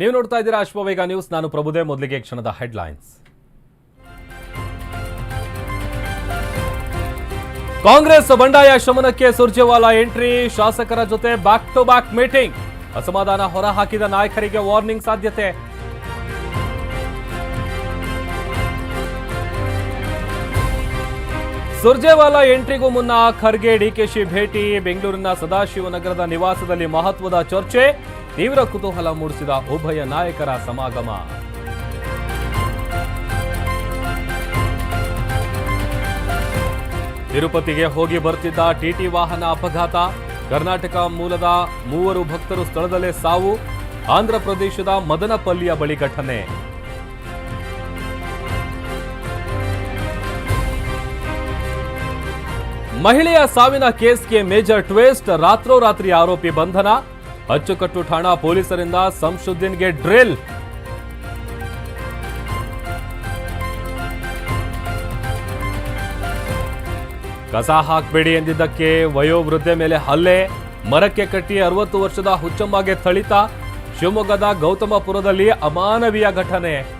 ನೀವು ನೋಡ್ತಾ ಇದ್ದೀರಾ ಅಶ್ವವೇಗ ನ್ಯೂಸ್. ನಾನು ಪ್ರಭುದೇ ಮೊದಲಿಗೆ ಕ್ಷಣದ ಹೆಡ್ಲೈನ್ಸ್ ಕಾಂಗ್ರೆಸ್ ಬಂಡಾಯ ಶಮನಕ್ಕೆ ಸುರ್ಜೇವಾಲಾ ಎಂಟ್ರಿ, ಶಾಸಕರ ಜೊತೆ ಬ್ಯಾಕ್ ಟು ಬ್ಯಾಕ್ ಮೀಟಿಂಗ್ ಅಸಮಾಧಾನ ಹೊರಹಾಕಿದ ನಾಯಕರಿಗೆ ವಾರ್ನಿಂಗ್ ಸಾಧ್ಯತೆ. ಸುರ್ಜೇವಾಲಾ ಎಂಟ್ರಿಗೂ ಮುನ್ನ ಖರ್ಗೆ ಡಿಕೆಶಿ ಭೇಟಿ, ಬೆಂಗಳೂರಿನ ಸದಾಶಿವನಗರದ ನಿವಾಸದಲ್ಲಿ ಮಹತ್ವದ ಚರ್ಚೆ. ತೀವ್ರ ಕುತೂಹಲ ಮೂಡಿಸಿದ ಉಭಯ ನಾಯಕರ ಸಮಾಗಮ. ತಿರುಪತಿಗೆ ಹೋಗಿ ಬರ್ತಿದ್ದ ಟಿಟಿ ವಾಹನ ಅಪಘಾತ, ಕರ್ನಾಟಕ ಮೂಲದ ಮೂವರು ಭಕ್ತರು ಸ್ಥಳದಲ್ಲೇ ಸಾವು, ಆಂಧ್ರ ಪ್ರದೇಶದ ಮದನಪಲ್ಲಿಯ ಬಳಿ ಘಟನೆ. ಮಹಿಳೆಯ ಸಾವಿನ ಕೇಸ್ಗೆ ಮೇಜರ್ ಟ್ವೇಸ್ಟ್, ರಾತ್ರೋರಾತ್ರಿ ಆರೋಪಿ ಬಂಧನ ಅಚ್ಚುಕಟ್ಟು ಠಾಣಾ ಪೊಲೀಸರಿಂದ ಸಂಶುದ್ದೀನ್ಗೆ ಡ್ರಿಲ್. ಕಸ ಹಾಕಬೇಡಿ ಎಂದಿದ್ದಕ್ಕೆ ವಯೋವೃದ್ಧೆ ಮೇಲೆ ಹಲ್ಲೆ. ಮರಕ್ಕೆ ಕಟ್ಟಿ ಅರವತ್ತು ವರ್ಷದ ಹುಚ್ಚಮ್ಮಗೆ ಥಳಿತ. ಶಿವಮೊಗ್ಗದ ಗೌತಮಪುರದಲ್ಲಿ ಅಮಾನವೀಯ ಘಟನೆ.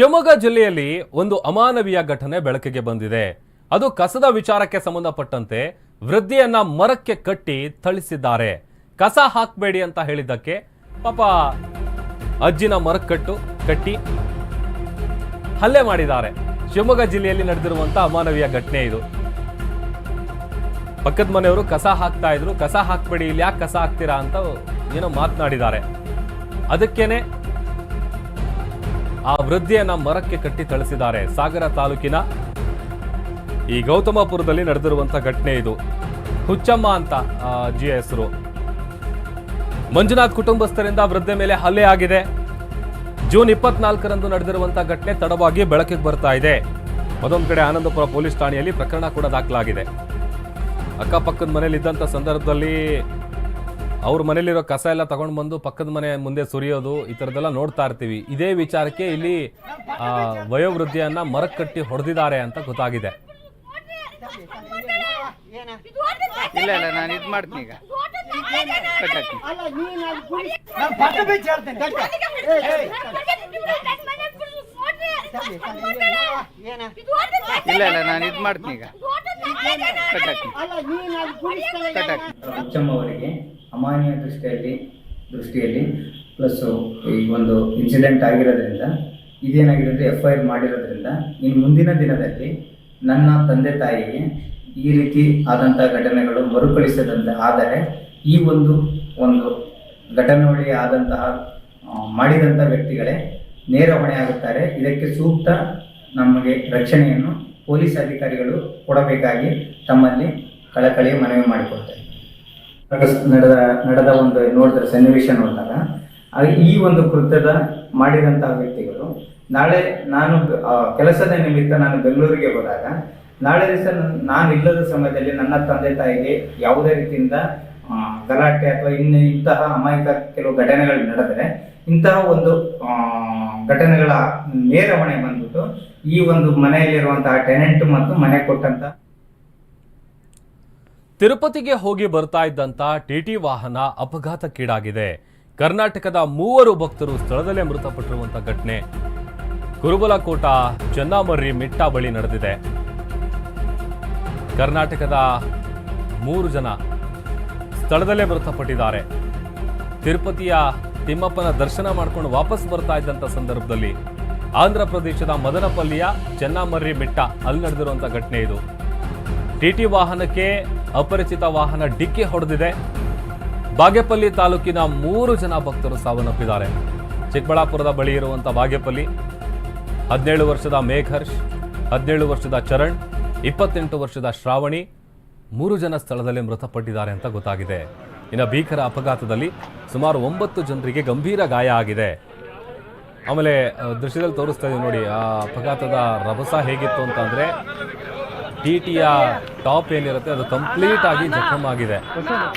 ಶಿವಮೊಗ್ಗ ಜಿಲ್ಲೆಯಲ್ಲಿ ಒಂದು ಅಮಾನವೀಯ ಘಟನೆ ಬೆಳಕಿಗೆ ಬಂದಿದೆ. ಅದು ಕಸದ ವಿಚಾರಕ್ಕೆ ಸಂಬಂಧಪಟ್ಟಂತೆ ವೃದ್ಧಿಯನ್ನ ಮರಕ್ಕೆ ಕಟ್ಟಿ ಥಳಿಸಿದ್ದಾರೆ. ಕಸ ಹಾಕಬೇಡಿ ಅಂತ ಹೇಳಿದ್ದಕ್ಕೆ ಪಾಪ ಅಜ್ಜಿನ ಮರಕ್ಕಟ್ಟು ಕಟ್ಟಿ ಹಲ್ಲೆ ಮಾಡಿದ್ದಾರೆ. ಶಿವಮೊಗ್ಗ ಜಿಲ್ಲೆಯಲ್ಲಿ ನಡೆದಿರುವಂತಹ ಅಮಾನವೀಯ ಘಟನೆ ಇದು. ಪಕ್ಕದ ಮನೆಯವರು ಕಸ ಹಾಕ್ತಾ ಇದ್ರು. ಕಸ ಹಾಕ್ಬೇಡಿ, ಇಲ್ಲಿ ಯಾಕೆ ಕಸ ಹಾಕ್ತೀರಾ ಅಂತ ಏನೋ ಮಾತನಾಡಿದ್ದಾರೆ. ಅದಕ್ಕೇನೆ ಆ ವೃದ್ಧಿಯನ್ನ ಮರಕ್ಕೆ ಕಟ್ಟಿ ಥಳಿಸಿದ್ದಾರೆ. ಸಾಗರ ತಾಲೂಕಿನ ಈ ಗೌತಮಪುರದಲ್ಲಿ ನಡೆದಿರುವಂತ ಘಟನೆ ಇದು. ಹುಚ್ಚಮ್ಮ ಅಂತ ಜಿ ಹೆಸರು. ಮಂಜುನಾಥ್ ಕುಟುಂಬಸ್ಥರಿಂದ ವೃದ್ಧೆ ಮೇಲೆ ಹಲ್ಲೆ ಆಗಿದೆ. ಜೂನ್ ಇಪ್ಪತ್ನಾಲ್ಕರಂದು ನಡೆದಿರುವಂತಹ ಘಟನೆ ತಡವಾಗಿ ಬೆಳಕಿಗೆ ಬರ್ತಾ ಇದೆ. ಮತ್ತೊಂದು ಕಡೆ ಆನಂದಪುರ ಪೊಲೀಸ್ ಠಾಣೆಯಲ್ಲಿ ಪ್ರಕರಣ ಕೂಡ ದಾಖಲಾಗಿದೆ. ಅಕ್ಕಪಕ್ಕದ ಮನೆಯಲ್ಲಿ ಇದ್ದಂಥ ಸಂದರ್ಭದಲ್ಲಿ ಅವ್ರ ಮನೇಲಿರೋ ಕಸ ಎಲ್ಲ ತಗೊಂಡು ಬಂದು ಪಕ್ಕದ ಮನೆ ಮುಂದೆ ಸುರಿಯೋದು ಈ ಥರದ್ದೆಲ್ಲ ನೋಡ್ತಾ ಇರ್ತೀವಿ. ಇದೇ ವಿಚಾರಕ್ಕೆ ಇಲ್ಲಿ ವಯೋವೃದ್ಧಿಯನ್ನು ವಯೋವೃದ್ಧಿಯನ್ನ ಮರಕ್ಕೆ ಕಟ್ಟಿ ಹೊಡೆದಿದ್ದಾರೆ ಅಂತ ಗೊತ್ತಾಗಿದೆ. ಇಲ್ಲ ಇಲ್ಲ ನಾನು ಇದು ಮಾಡ್ತೀನಿ ಈಗ. ಇಲ್ಲ ಇಲ್ಲ ನಾನು ಇದು ಮಾಡ್ತೀನಿ ಈಗ. ಅವರಿಗೆ ಅಮಾನ್ಯ ದೃಷ್ಟಿಯಲ್ಲಿ ದೃಷ್ಟಿಯಲ್ಲಿ ಪ್ಲಸ್ ಈ ಒಂದು ಇನ್ಸಿಡೆಂಟ್ ಆಗಿರೋದ್ರಿಂದ ಇದೇನಾಗಿರೋದು ಎಫ್ ಐ ಆರ್ ಮಾಡಿರೋದ್ರಿಂದ ಇನ್ನು ಮುಂದಿನ ದಿನದಲ್ಲಿ ನನ್ನ ತಂದೆ ತಾಯಿಗೆ ಈ ರೀತಿ ಆದಂಥ ಘಟನೆಗಳು ಮರುಕಳಿಸದಂತೆ ಆದರೆ ಈ ಒಂದು ಒಂದು ಘಟನಾವಳಿ ಆದಂತಹ ಮಾಡಿದಂತ ಮಾಡಿದಂಥ ವ್ಯಕ್ತಿಗಳೇ ನೇರ ಹೊಣೆ ಆಗುತ್ತಾರೆ ಇದಕ್ಕೆ ಸೂಕ್ತ ನಮಗೆ ರಕ್ಷಣೆಯನ್ನು ಪೊಲೀಸ್ ಅಧಿಕಾರಿಗಳು ಕೊಡಬೇಕಾಗಿ ತಮ್ಮಲ್ಲಿ ಕಳಕಳಿ ಮನವಿ ಮಾಡಿಕೊಡ್ತಾರೆ. ನಡೆದ- ನಡೆದ ಒಂದು ನೋಡಿದ್ರೆ ಸನ್ನಿವೇಶ ನೋಡಿದಾಗ ಈ ಒಂದು ಕೃತ್ಯದ ಮಾಡಿದಂತಹ ವ್ಯಕ್ತಿಗಳು ನಾಳೆ ನಾನು ಕೆಲಸದ ನಿಮಿತ್ತ ನಾನು ಬೆಂಗಳೂರಿಗೆ ಹೋದಾಗ, ನಾಳೆ ದಿವಸ ನಾನು ಇಲ್ಲದ ಸಮಯದಲ್ಲಿ ನನ್ನ ತಂದೆ ತಾಯಿಗೆ ಯಾವುದೇ ರೀತಿಯಿಂದ ಗಲಾಟೆ ಅಥವಾ ಇನ್ನು ಇಂತಹ ಅಮಾಯಕ ಕೆಲವು ಘಟನೆಗಳು ನಡೆದರೆ, ಇಂತಹ ಒಂದು ಘಟನೆಗಳ ನೇರವಣೆ ಬಂದ್ಬಿಟ್ಟು ಈ ಒಂದು ಮನೆಯಲ್ಲಿರುವಂತಹ ಟೆನೆಂಟ್ ಮತ್ತು ಮನೆ ಕೊಟ್ಟಂತ ತಿರುಪತಿಗೆ ಹೋಗಿ ಬರ್ತಾ ಇದ್ದಂತ ಟಿಟಿ ವಾಹನ ಅಪಘಾತಕ್ಕೀಡಾಗಿದೆ. ಕರ್ನಾಟಕದ ಮೂವರು ಭಕ್ತರು ಸ್ಥಳದಲ್ಲೇ ಮೃತಪಟ್ಟಿರುವಂತ ಘಟನೆ. ಕುರುಬಲಕೋಟ ಚೆನ್ನಮರ್ರಿ ಮಿಟ್ಟ ಬಳಿ ನಡೆದಿದೆ. ಕರ್ನಾಟಕದ ಮೂರು ಜನ ಸ್ಥಳದಲ್ಲೇ ಮೃತಪಟ್ಟಿದ್ದಾರೆ. ತಿರುಪತಿಯ ತಿಮ್ಮಪ್ಪನ ದರ್ಶನ ಮಾಡ್ಕೊಂಡು ವಾಪಸ್ ಬರ್ತಾ ಇದ್ದಂಥ ಸಂದರ್ಭದಲ್ಲಿ ಆಂಧ್ರ ಪ್ರದೇಶದ ಮದನಪಲ್ಲಿಯ ಚೆನ್ನಮರ್ರಿ ಬೆಟ್ಟ ಅಲ್ಲಿ ನಡೆದಿರುವಂಥ ಘಟನೆ ಇದು. ಟಿಟಿ ವಾಹನಕ್ಕೆ ಅಪರಿಚಿತ ವಾಹನ ಡಿಕ್ಕಿ ಹೊಡೆದಿದೆ. ಬಾಗೇಪಲ್ಲಿ ತಾಲೂಕಿನ ಮೂರು ಜನ ಭಕ್ತರು ಸಾವನ್ನಪ್ಪಿದ್ದಾರೆ. ಚಿಕ್ಕಬಳ್ಳಾಪುರದ ಬಳಿ ಇರುವಂಥ ಬಾಗೇಪಲ್ಲಿ ಹದಿನೇಳು ವರ್ಷದ ಮೇಘರ್ಷ್, ಹದಿನೇಳು ವರ್ಷದ ಚರಣ್, ಇಪ್ಪತ್ತೆಂಟು ವರ್ಷದ ಶ್ರಾವಣಿ ಮೂರು ಜನ ಸ್ಥಳದಲ್ಲಿ ಮೃತಪಟ್ಟಿದ್ದಾರೆ ಅಂತ ಗೊತ್ತಾಗಿದೆ. ಇನ್ನು ಭೀಕರ ಅಪಘಾತದಲ್ಲಿ ಸುಮಾರು ಒಂಬತ್ತು ಜನರಿಗೆ ಗಂಭೀರ ಗಾಯ ಆಗಿದೆ. ಆಮೇಲೆ ದೃಶ್ಯದಲ್ಲಿ ತೋರಿಸ್ತಾ ಇದ್ದೀವಿ ನೋಡಿ ಆ ಅಪಘಾತದ ರಭಸ ಹೇಗಿತ್ತು ಅಂತಂದರೆ ಟಿ ಟಿಯ ಟಾಪ್ ಏನಿರುತ್ತೆ ಅದು ಕಂಪ್ಲೀಟ್ ಆಗಿ ಜಖಮ್ ಆಗಿದೆ.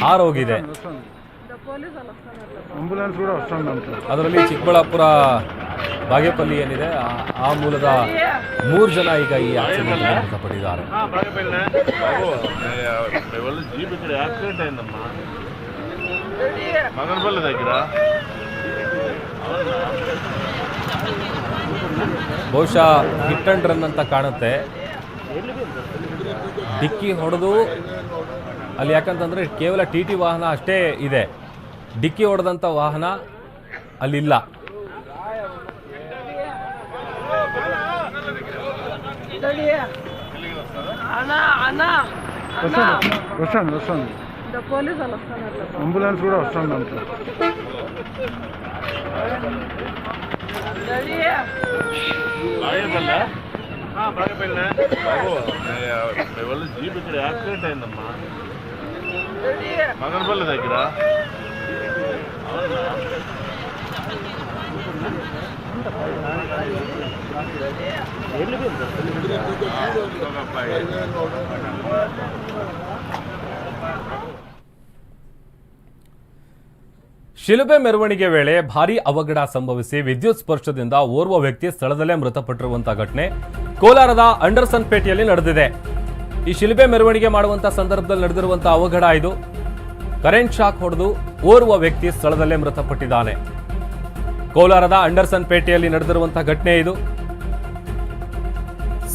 ಹಾರೋಗಿದೆ ಅದರಲ್ಲಿ ಚಿಕ್ಕಬಳ್ಳಾಪುರ ಬಾಗೇಪಲ್ಲಿ ಏನಿದೆ ಆ ಮೂಲದ ಮೂರು ಜನ ಈಗ ಈ ಆಕ್ಸಿಡೆಂಟ್ ಮೃತಪಟ್ಟಿದ್ದಾರೆ. ಬಹುಶಃ ಹಿಟ್ ಅಂಡ್ ರನ್ ಅಂತ ಕಾಣುತ್ತೆ ಡಿಕ್ಕಿ ಹೊಡೆದು ಅಲ್ಲಿ ಯಾಕಂತಂದ್ರೆ ಕೇವಲ ಟಿ ಟಿ ವಾಹನ ಅಷ್ಟೇ ಇದೆ ಡಿಕ್ಕಿ ಹೊಡೆದಂಥ ವಾಹನ ಅಲ್ಲಿಲ್ಲ వస్తాను వస్తాను అంబులెన్స్ కూడా వస్తాను అంట బాగేపల్లి బాగేపల్లి బాబు మీ వాళ్ళు జీప్ ఇక్కడ యాక్సిడెంట్ అయిందమ్మా మగనపల్లి దగ్గర ಶಿಲುಬೆ ಮೆರವಣಿಗೆ ವೇಳೆ ಭಾರೀ ಅವಘಡ ಸಂಭವಿಸಿ ವಿದ್ಯುತ್ ಸ್ಪರ್ಶದಿಂದ ಓರ್ವ ವ್ಯಕ್ತಿ ಸ್ಥಳದಲ್ಲೇ ಮೃತಪಟ್ಟಿರುವಂತಹ ಘಟನೆ ಕೋಲಾರದ ಅಂಡರ್ಸನ್ ಪೇಟೆಯಲ್ಲಿ ನಡೆದಿದೆ. ಈ ಶಿಲುಬೆ ಮೆರವಣಿಗೆ ಮಾಡುವಂತಹ ಸಂದರ್ಭದಲ್ಲಿ ನಡೆದಿರುವಂತಹ ಅವಘಡ ಇದು. ಕರೆಂಟ್ ಶಾಕ್ ಹೊಡೆದು ಓರ್ವ ವ್ಯಕ್ತಿ ಸ್ಥಳದಲ್ಲೇ ಮೃತಪಟ್ಟಿದ್ದಾನೆ. ಕೋಲಾರದ ಅಂಡರ್ಸನ್ ಪೇಟೆಯಲ್ಲಿ ನಡೆದಿರುವಂತಹ ಘಟನೆ ಇದು.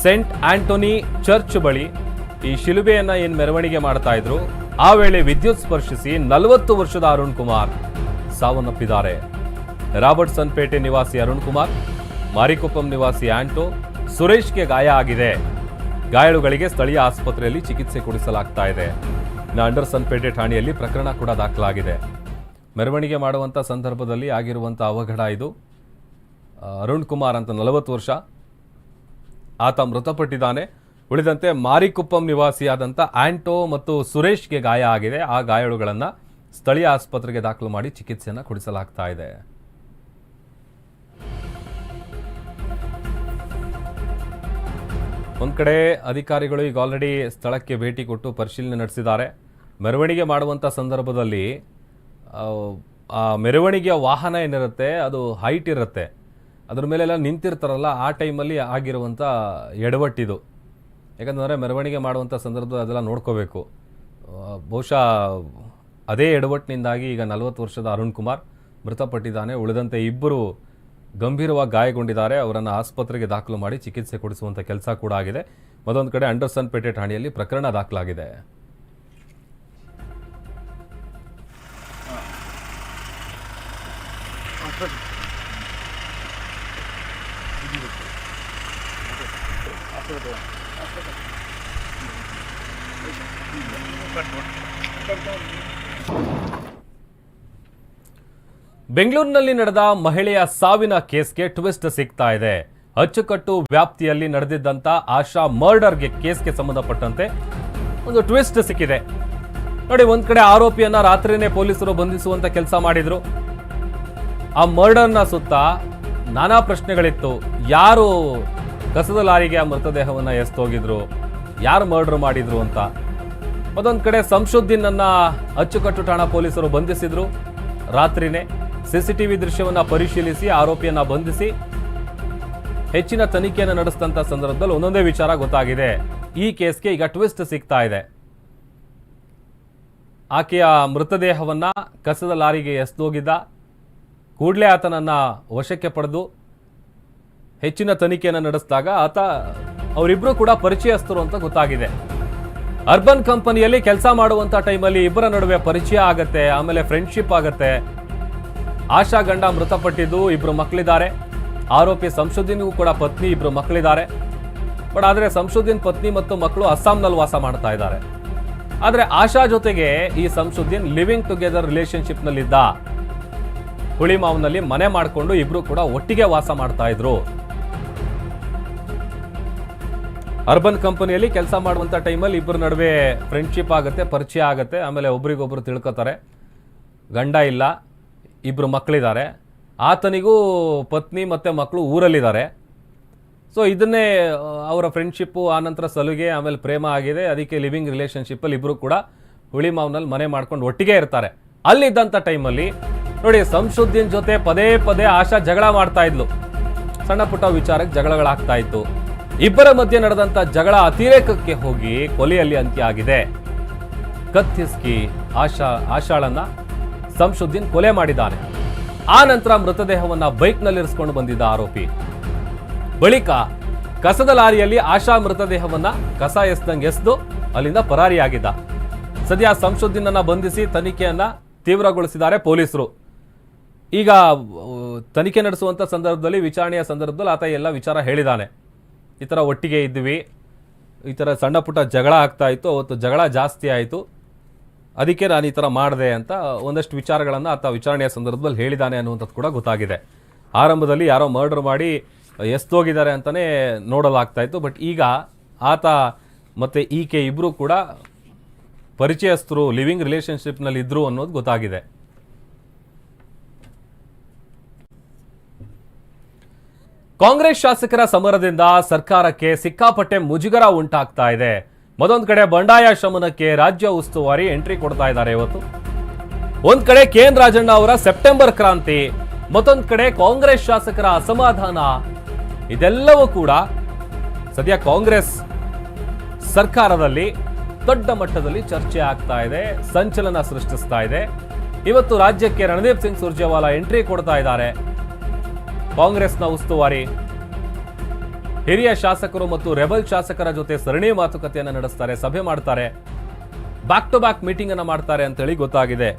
ಸೆಂಟ್ ಆಂಟೋನಿ ಚರ್ಚ್ ಬಳಿ ಈ ಶಿಲುಬೆಯನ್ನ ಏನು ಮೆರವಣಿಗೆ ಮಾಡ್ತಾ ಇದ್ರು? ಆ ವೇಳೆ ವಿದ್ಯುತ್ ಸ್ಪರ್ಶಿಸಿ ನಲವತ್ತು ವರ್ಷದ ಅರುಣ್ ಕುಮಾರ್. ಸಾವನ್ನಪ್ಪಿದ್ದಾರೆ. ರಾಬರ್ಟ್ಸನ್ ಪೇಟೆ ನಿವಾಸಿ ಅರುಣ್ ಕುಮಾರ್, ಮಾರಿಕೊಪ್ಪಂ ನಿವಾಸಿ ಆಂಟೋ ಸುರೇಶ್ಗೆ ಗಾಯ ಆಗಿದೆ. ಗಾಯಾಳುಗಳಿಗೆ ಸ್ಥಳೀಯ ಆಸ್ಪತ್ರೆಯಲ್ಲಿ ಚಿಕಿತ್ಸೆ ಕೊಡಿಸಲಾಗ್ತಾ ಇದೆ. ಇನ್ನು ಅಂಡರ್ಸನ್ ಪೇಟೆ ಠಾಣೆಯಲ್ಲಿ ಪ್ರಕರಣ ಕೂಡ ದಾಖಲಾಗಿದೆ. ಮೆರವಣಿಗೆ ಮಾಡುವಂಥ ಸಂದರ್ಭದಲ್ಲಿ ಆಗಿರುವಂಥ ಅವಘಡ ಇದು. ಅರುಣ್ ಕುಮಾರ್ ಅಂತ ನಲವತ್ತು ವರ್ಷ. ಆತ ಮೃತಪಟ್ಟಿದ್ದಾನೆ. ಉಳಿದಂತೆ ಮಾರಿಕುಪ್ಪಂ ನಿವಾಸಿಯಾದಂಥ ಆಂಟೋ ಮತ್ತು ಸುರೇಶ್ಗೆ ಗಾಯ ಆಗಿದೆ. ಆ ಗಾಯಾಳುಗಳನ್ನು ಸ್ಥಳೀಯ ಆಸ್ಪತ್ರೆಗೆ ದಾಖಲು ಮಾಡಿ ಚಿಕಿತ್ಸೆಯನ್ನು ಕೊಡಿಸಲಾಗ್ತಾ ಇದೆ. ಒಂದು ಕಡೆ ಅಧಿಕಾರಿಗಳು ಈಗ ಆಲ್ರೆಡಿ ಸ್ಥಳಕ್ಕೆ ಭೇಟಿ ಕೊಟ್ಟು ಪರಿಶೀಲನೆ ನಡೆಸಿದ್ದಾರೆ. ಮೆರವಣಿಗೆ ಮಾಡುವಂಥ ಸಂದರ್ಭದಲ್ಲಿ ಆ, ಮೆರವಣಿಗೆಯ ವಾಹನ ಏನಿರುತ್ತೆ ಅದು ಹೈಟ್ ಇರುತ್ತೆ. ಅದ್ರ ಮೇಲೆಲ್ಲ ನಿಂತಿರ್ತಾರಲ್ಲ ಆ ಟೈಮಲ್ಲಿ ಆಗಿರುವಂಥ ಎಡವಟ್ಟಿದು. ಯಾಕಂತಂದರೆ ಮೆರವಣಿಗೆ ಮಾಡುವಂಥ ಸಂದರ್ಭದಲ್ಲಿ ಅದೆಲ್ಲ ನೋಡ್ಕೋಬೇಕು. ಬಹುಶಃ ಅದೇ ಎಡವಟ್ಟಿನಿಂದಾಗಿ ಈಗ ನಲವತ್ತು ವರ್ಷದ ಅರುಣ್ ಕುಮಾರ್ ಮೃತಪಟ್ಟಿದ್ದಾನೆ. ಉಳಿದಂತೆ ಇಬ್ಬರು ಗಂಭೀರವಾಗಿ ಗಾಯಗೊಂಡಿದ್ದಾರೆ. ಅವರನ್ನು ಆಸ್ಪತ್ರೆಗೆ ದಾಖಲು ಮಾಡಿ ಚಿಕಿತ್ಸೆ ಕೊಡಿಸುವಂಥ ಕೆಲಸ ಕೂಡ ಆಗಿದೆ. ಮತ್ತೊಂದು ಕಡೆ ಅಂಡರ್ಸನ್ ಪೇಟೆ ಠಾಣೆಯಲ್ಲಿ ಪ್ರಕರಣ ದಾಖಲಾಗಿದೆ. ಬೆಂಗಳೂರಿನಲ್ಲಿ ನಡೆದ ಮಹಿಳೆಯ ಸಾವಿನ ಕೇಸ್ಗೆ ಟ್ವಿಸ್ಟ್ ಸಿಗ್ತಾ ಇದೆ. ಅಚ್ಚುಕಟ್ಟು ವ್ಯಾಪ್ತಿಯಲ್ಲಿ ನಡೆದಿದ್ದಂತ ಆಶಾ ಮರ್ಡರ್ಗೆ ಕೇಸ್ಗೆ ಸಂಬಂಧಪಟ್ಟಂತೆ ಒಂದು ಟ್ವಿಸ್ಟ್ ಸಿಕ್ಕಿದೆ. ನೋಡಿ, ಒಂದ್ ಕಡೆ ಆರೋಪಿಯನ್ನ ರಾತ್ರಿನೇ ಪೊಲೀಸರು ಬಂಧಿಸುವಂತ ಕೆಲಸ ಮಾಡಿದ್ರು. ಆ ಮರ್ಡರ್ನ ಸುತ್ತ ನಾನಾ ಪ್ರಶ್ನೆಗಳಿತ್ತು. ಯಾರು ಕಸದ ಲಾರಿಗೆ ಆ ಮೃತದೇಹವನ್ನ ಎಸ್ತೋಗಿದ್ರು ಯಾರು ಮರ್ಡರ್ ಮಾಡಿದ್ರು ಅಂತ. ಮತ್ತೊಂದು ಕಡೆ ಸಂಶುದ್ದೀನನ್ನ ಅಚ್ಚುಕಟ್ಟು ಠಾಣಾ ಪೊಲೀಸರು ಬಂಧಿಸಿದ್ರು. ರಾತ್ರಿನೇ ಸಿಸಿಟಿವಿ ದೃಶ್ಯವನ್ನ ಪರಿಶೀಲಿಸಿ, ಆರೋಪಿಯನ್ನ ಬಂಧಿಸಿ, ಹೆಚ್ಚಿನ ತನಿಖೆಯನ್ನು ನಡೆಸಿದಂತ ಸಂದರ್ಭದಲ್ಲಿ ಒಂದೊಂದೇ ವಿಚಾರ ಗೊತ್ತಾಗಿದೆ. ಈ ಕೇಸ್ಗೆ ಈಗ ಟ್ವಿಸ್ಟ್ ಸಿಗ್ತಾ ಇದೆ. ಆಕೆಯ ಮೃತದೇಹವನ್ನ ಕಸದ ಲಾರಿಗೆ ಎಸ್ದೋಗಿದ್ದ. ಕೂಡಲೇ ಆತನನ್ನ ವಶಕ್ಕೆ ಪಡೆದು ಹೆಚ್ಚಿನ ತನಿಖೆಯನ್ನು ನಡೆಸಿದಾಗ ಆತ ಅವರಿಬ್ಬರು ಕೂಡ ಪರಿಚಯಸ್ಥರು ಅಂತ ಗೊತ್ತಾಗಿದೆ. ಅರ್ಬನ್ ಕಂಪನಿಯಲ್ಲಿ ಕೆಲಸ ಮಾಡುವಂತ ಟೈಮಲ್ಲಿ ಇಬ್ಬರ ನಡುವೆ ಪರಿಚಯ ಆಗತ್ತೆ, ಆಮೇಲೆ ಫ್ರೆಂಡ್ಶಿಪ್ ಆಗತ್ತೆ. ಆಶಾ ಗಂಡ ಮೃತಪಟ್ಟಿದ್ದು ಇಬ್ರು ಮಕ್ಕಳಿದ್ದಾರೆ. ಆರೋಪಿ ಸಂಶುದ್ದೀನ್ಗೂ ಕೂಡ ಪತ್ನಿ, ಇಬ್ರು ಮಕ್ಕಳಿದ್ದಾರೆ. ಬಟ್ ಆದರೆ ಸಂಶುದ್ದೀನ್ ಪತ್ನಿ ಮತ್ತು ಮಕ್ಕಳು ಅಸ್ಸಾಂನಲ್ಲಿ ವಾಸ ಮಾಡ್ತಾ ಇದ್ದಾರೆ. ಆದರೆ ಆಶಾ ಜೊತೆಗೆ ಈ ಸಂಶುದ್ದೀನ್ ಲಿವಿಂಗ್ ಟುಗೆದರ್ ರಿಲೇಶನ್ಶಿಪ್ನಲ್ಲಿದ್ದ ಹುಳಿಮಾವ್ನಲ್ಲಿ ಮನೆ ಮಾಡಿಕೊಂಡು ಇಬ್ರು ಕೂಡ ಒಟ್ಟಿಗೆ ವಾಸ ಮಾಡ್ತಾ ಇದ್ರು. ಅರ್ಬನ್ ಕಂಪನಿಯಲ್ಲಿ ಕೆಲಸ ಮಾಡುವಂಥ ಟೈಮಲ್ಲಿ ಇಬ್ಬರ ನಡುವೆ ಫ್ರೆಂಡ್ಶಿಪ್ ಆಗುತ್ತೆ, ಪರಿಚಯ ಆಗುತ್ತೆ. ಆಮೇಲೆ ಒಬ್ರಿಗೊಬ್ರು ತಿಳ್ಕೊತಾರೆ. ಗಂಡ ಇಲ್ಲ ಇಬ್ಬರು ಮಕ್ಕಳಿದ್ದಾರೆ ಆತನಿಗೂ ಪತ್ನಿ ಮತ್ತು ಮಕ್ಕಳು ಊರಲ್ಲಿದ್ದಾರೆ. ಸೊ ಇದನ್ನೇ ಅವರ ಫ್ರೆಂಡ್ಶಿಪ್ಪು ಆನಂತರ ಸಲುಗೆ, ಆಮೇಲೆ ಪ್ರೇಮ ಆಗಿದೆ. ಅದಕ್ಕೆ ಲಿವಿಂಗ್ ರಿಲೇಷನ್ಶಿಪ್ಪಲ್ಲಿ ಇಬ್ಬರು ಕೂಡ ಹುಳಿ ಮಾವ್ನಲ್ಲಿ ಮನೆ ಮಾಡ್ಕೊಂಡು ಒಟ್ಟಿಗೆ ಇರ್ತಾರೆ. ಅಲ್ಲಿದ್ದಂಥ ಟೈಮಲ್ಲಿ ನೋಡಿ ಸಂಶುದ್ದಿನ ಜೊತೆ ಪದೇ ಪದೇ ಆಶಾ ಜಗಳ ಮಾಡ್ತಾ ಇದ್ಲು. ಸಣ್ಣ ಪುಟ್ಟ ವಿಚಾರಕ್ಕೆ ಜಗಳಗಳಾಗ್ತಾ ಇತ್ತು. ಇಬ್ಬರ ಮಧ್ಯೆ ನಡೆದಂತ ಜಗಳ ಅತಿರೇಕಕ್ಕೆ ಹೋಗಿ ಕೊಲೆಯಲ್ಲಿ ಅಂತ್ಯ ಆಗಿದೆ. ಕತ್ತಿಸ್ಕಿ ಆಶಾ ಆಶಾಳನ್ನ ಸಂಶುದ್ದೀನ್ ಕೊಲೆ ಮಾಡಿದ್ದಾನೆ ಆ ನಂತರ ಮೃತದೇಹವನ್ನ ಬೈಕ್ನಲ್ಲಿರಿಸಿಕೊಂಡು ಬಂದಿದ್ದ ಆರೋಪಿ. ಬಳಿಕ ಕಸದ ಲಾರಿಯಲ್ಲಿ ಆಶಾ ಮೃತದೇಹವನ್ನ ಕಸ ಎಸ್ದಂಗೆ ಎಸ್ದು ಅಲ್ಲಿಂದ ಪರಾರಿಯಾಗಿದ್ದ. ಸದ್ಯ ಸಂಶುದ್ದೀನನ್ನ ಬಂಧಿಸಿ ತನಿಖೆಯನ್ನ ತೀವ್ರಗೊಳಿಸಿದ್ದಾರೆ ಪೊಲೀಸರು. ಈಗ, ತನಿಖೆ ನಡೆಸುವಂತ ಸಂದರ್ಭದಲ್ಲಿ, ವಿಚಾರಣೆಯ ಸಂದರ್ಭದಲ್ಲಿ ಆತ ಎಲ್ಲ ವಿಚಾರ ಹೇಳಿದಾನೆ ಈ ಥರ ಒಟ್ಟಿಗೆ ಇದ್ವಿ. ಈ ಥರ ಸಣ್ಣ ಪುಟ್ಟ ಜಗಳ ಆಗ್ತಾ ಇತ್ತು, ಅವತ್ತು ಜಗಳ ಜಾಸ್ತಿ ಆಯಿತು. ಅದಕ್ಕೆ ನಾನು ಈ ಥರ ಮಾಡಿದೆ ಅಂತ ಒಂದಷ್ಟು ವಿಚಾರಗಳನ್ನು ಆತ ವಿಚಾರಣೆಯ ಸಂದರ್ಭದಲ್ಲಿ ಹೇಳಿದ್ದಾನೆ ಅನ್ನುವಂಥದ್ದು ಕೂಡ ಗೊತ್ತಾಗಿದೆ. ಆರಂಭದಲ್ಲಿ ಯಾರೋ ಮರ್ಡರ್ ಮಾಡಿ ಎಸ್ತೋಗಿದ್ದಾರೆ ಅಂತಲೇ ನೋಡಲಾಗ್ತಾ ಇತ್ತು ಬಟ್ ಈಗ ಆತ ಮತ್ತು ಈಕೆ ಇಬ್ಬರೂ ಕೂಡ ಪರಿಚಯಸ್ಥರು ಲಿವಿಂಗ್ ರಿಲೇಷನ್ಶಿಪ್ನಲ್ಲಿ ಇದ್ದರು ಅನ್ನೋದು ಗೊತ್ತಾಗಿದೆ. ಕಾಂಗ್ರೆಸ್ ಶಾಸಕರ ಸಮರದಿಂದ ಸರ್ಕಾರಕ್ಕೆ ಸಿಕ್ಕಾಪಟ್ಟೆ ಮುಜುಗರ ಉಂಟಾಗ್ತಾ ಇದೆ. ಮತ್ತೊಂದು ಕಡೆ ಬಂಡಾಯ ಶಮನಕ್ಕೆ ರಾಜ್ಯ ಉಸ್ತುವಾರಿ ಎಂಟ್ರಿ ಕೊಡ್ತಾ ಇದ್ದಾರೆ ಇವತ್ತು. ಒಂದ್ ಕಡೆ ಕೆ ಎನ್ ರಾಜಣ್ಣ ಅವರ ಸೆಪ್ಟೆಂಬರ್ ಕ್ರಾಂತಿ, ಮತ್ತೊಂದು ಕಡೆ ಕಾಂಗ್ರೆಸ್ ಶಾಸಕರ ಅಸಮಾಧಾನ, ಇದೆಲ್ಲವೂ ಕೂಡ ಸದ್ಯ ಕಾಂಗ್ರೆಸ್ ಸರ್ಕಾರದಲ್ಲಿ ದೊಡ್ಡ ಮಟ್ಟದಲ್ಲಿ ಚರ್ಚೆ ಆಗ್ತಾ ಇದೆ, ಸಂಚಲನ ಸೃಷ್ಟಿಸ್ತಾ ಇದೆ. ಇವತ್ತು ರಾಜ್ಯಕ್ಕೆ ರಣದೀಪ್ ಸಿಂಗ್ ಸುರ್ಜೇವಾಲಾ ಎಂಟ್ರಿ ಕೊಡ್ತಾ ಇದ್ದಾರೆ. ಕಾಂಗ್ರೆಸ್ನ ಉಸ್ತುವಾರಿ. ಹಿರಿಯ ಶಾಸಕರು ಮತ್ತು ರೆಬಲ್ ಶಾಸಕರ ಜೊತೆ ಸರಣಿ ಮಾತುಕತೆಯನ್ನು ನಡೆಸ್ತಾರೆ, ಸಭೆ ಮಾಡ್ತಾರೆ. ಬ್ಯಾಕ್ ಟು ಬ್ಯಾಕ್ ಮೀಟಿಂಗ್ ಅನ್ನು ಮಾಡ್ತಾರೆ ಅಂತೇಳಿ ಗೊತ್ತಾಗಿದೆ.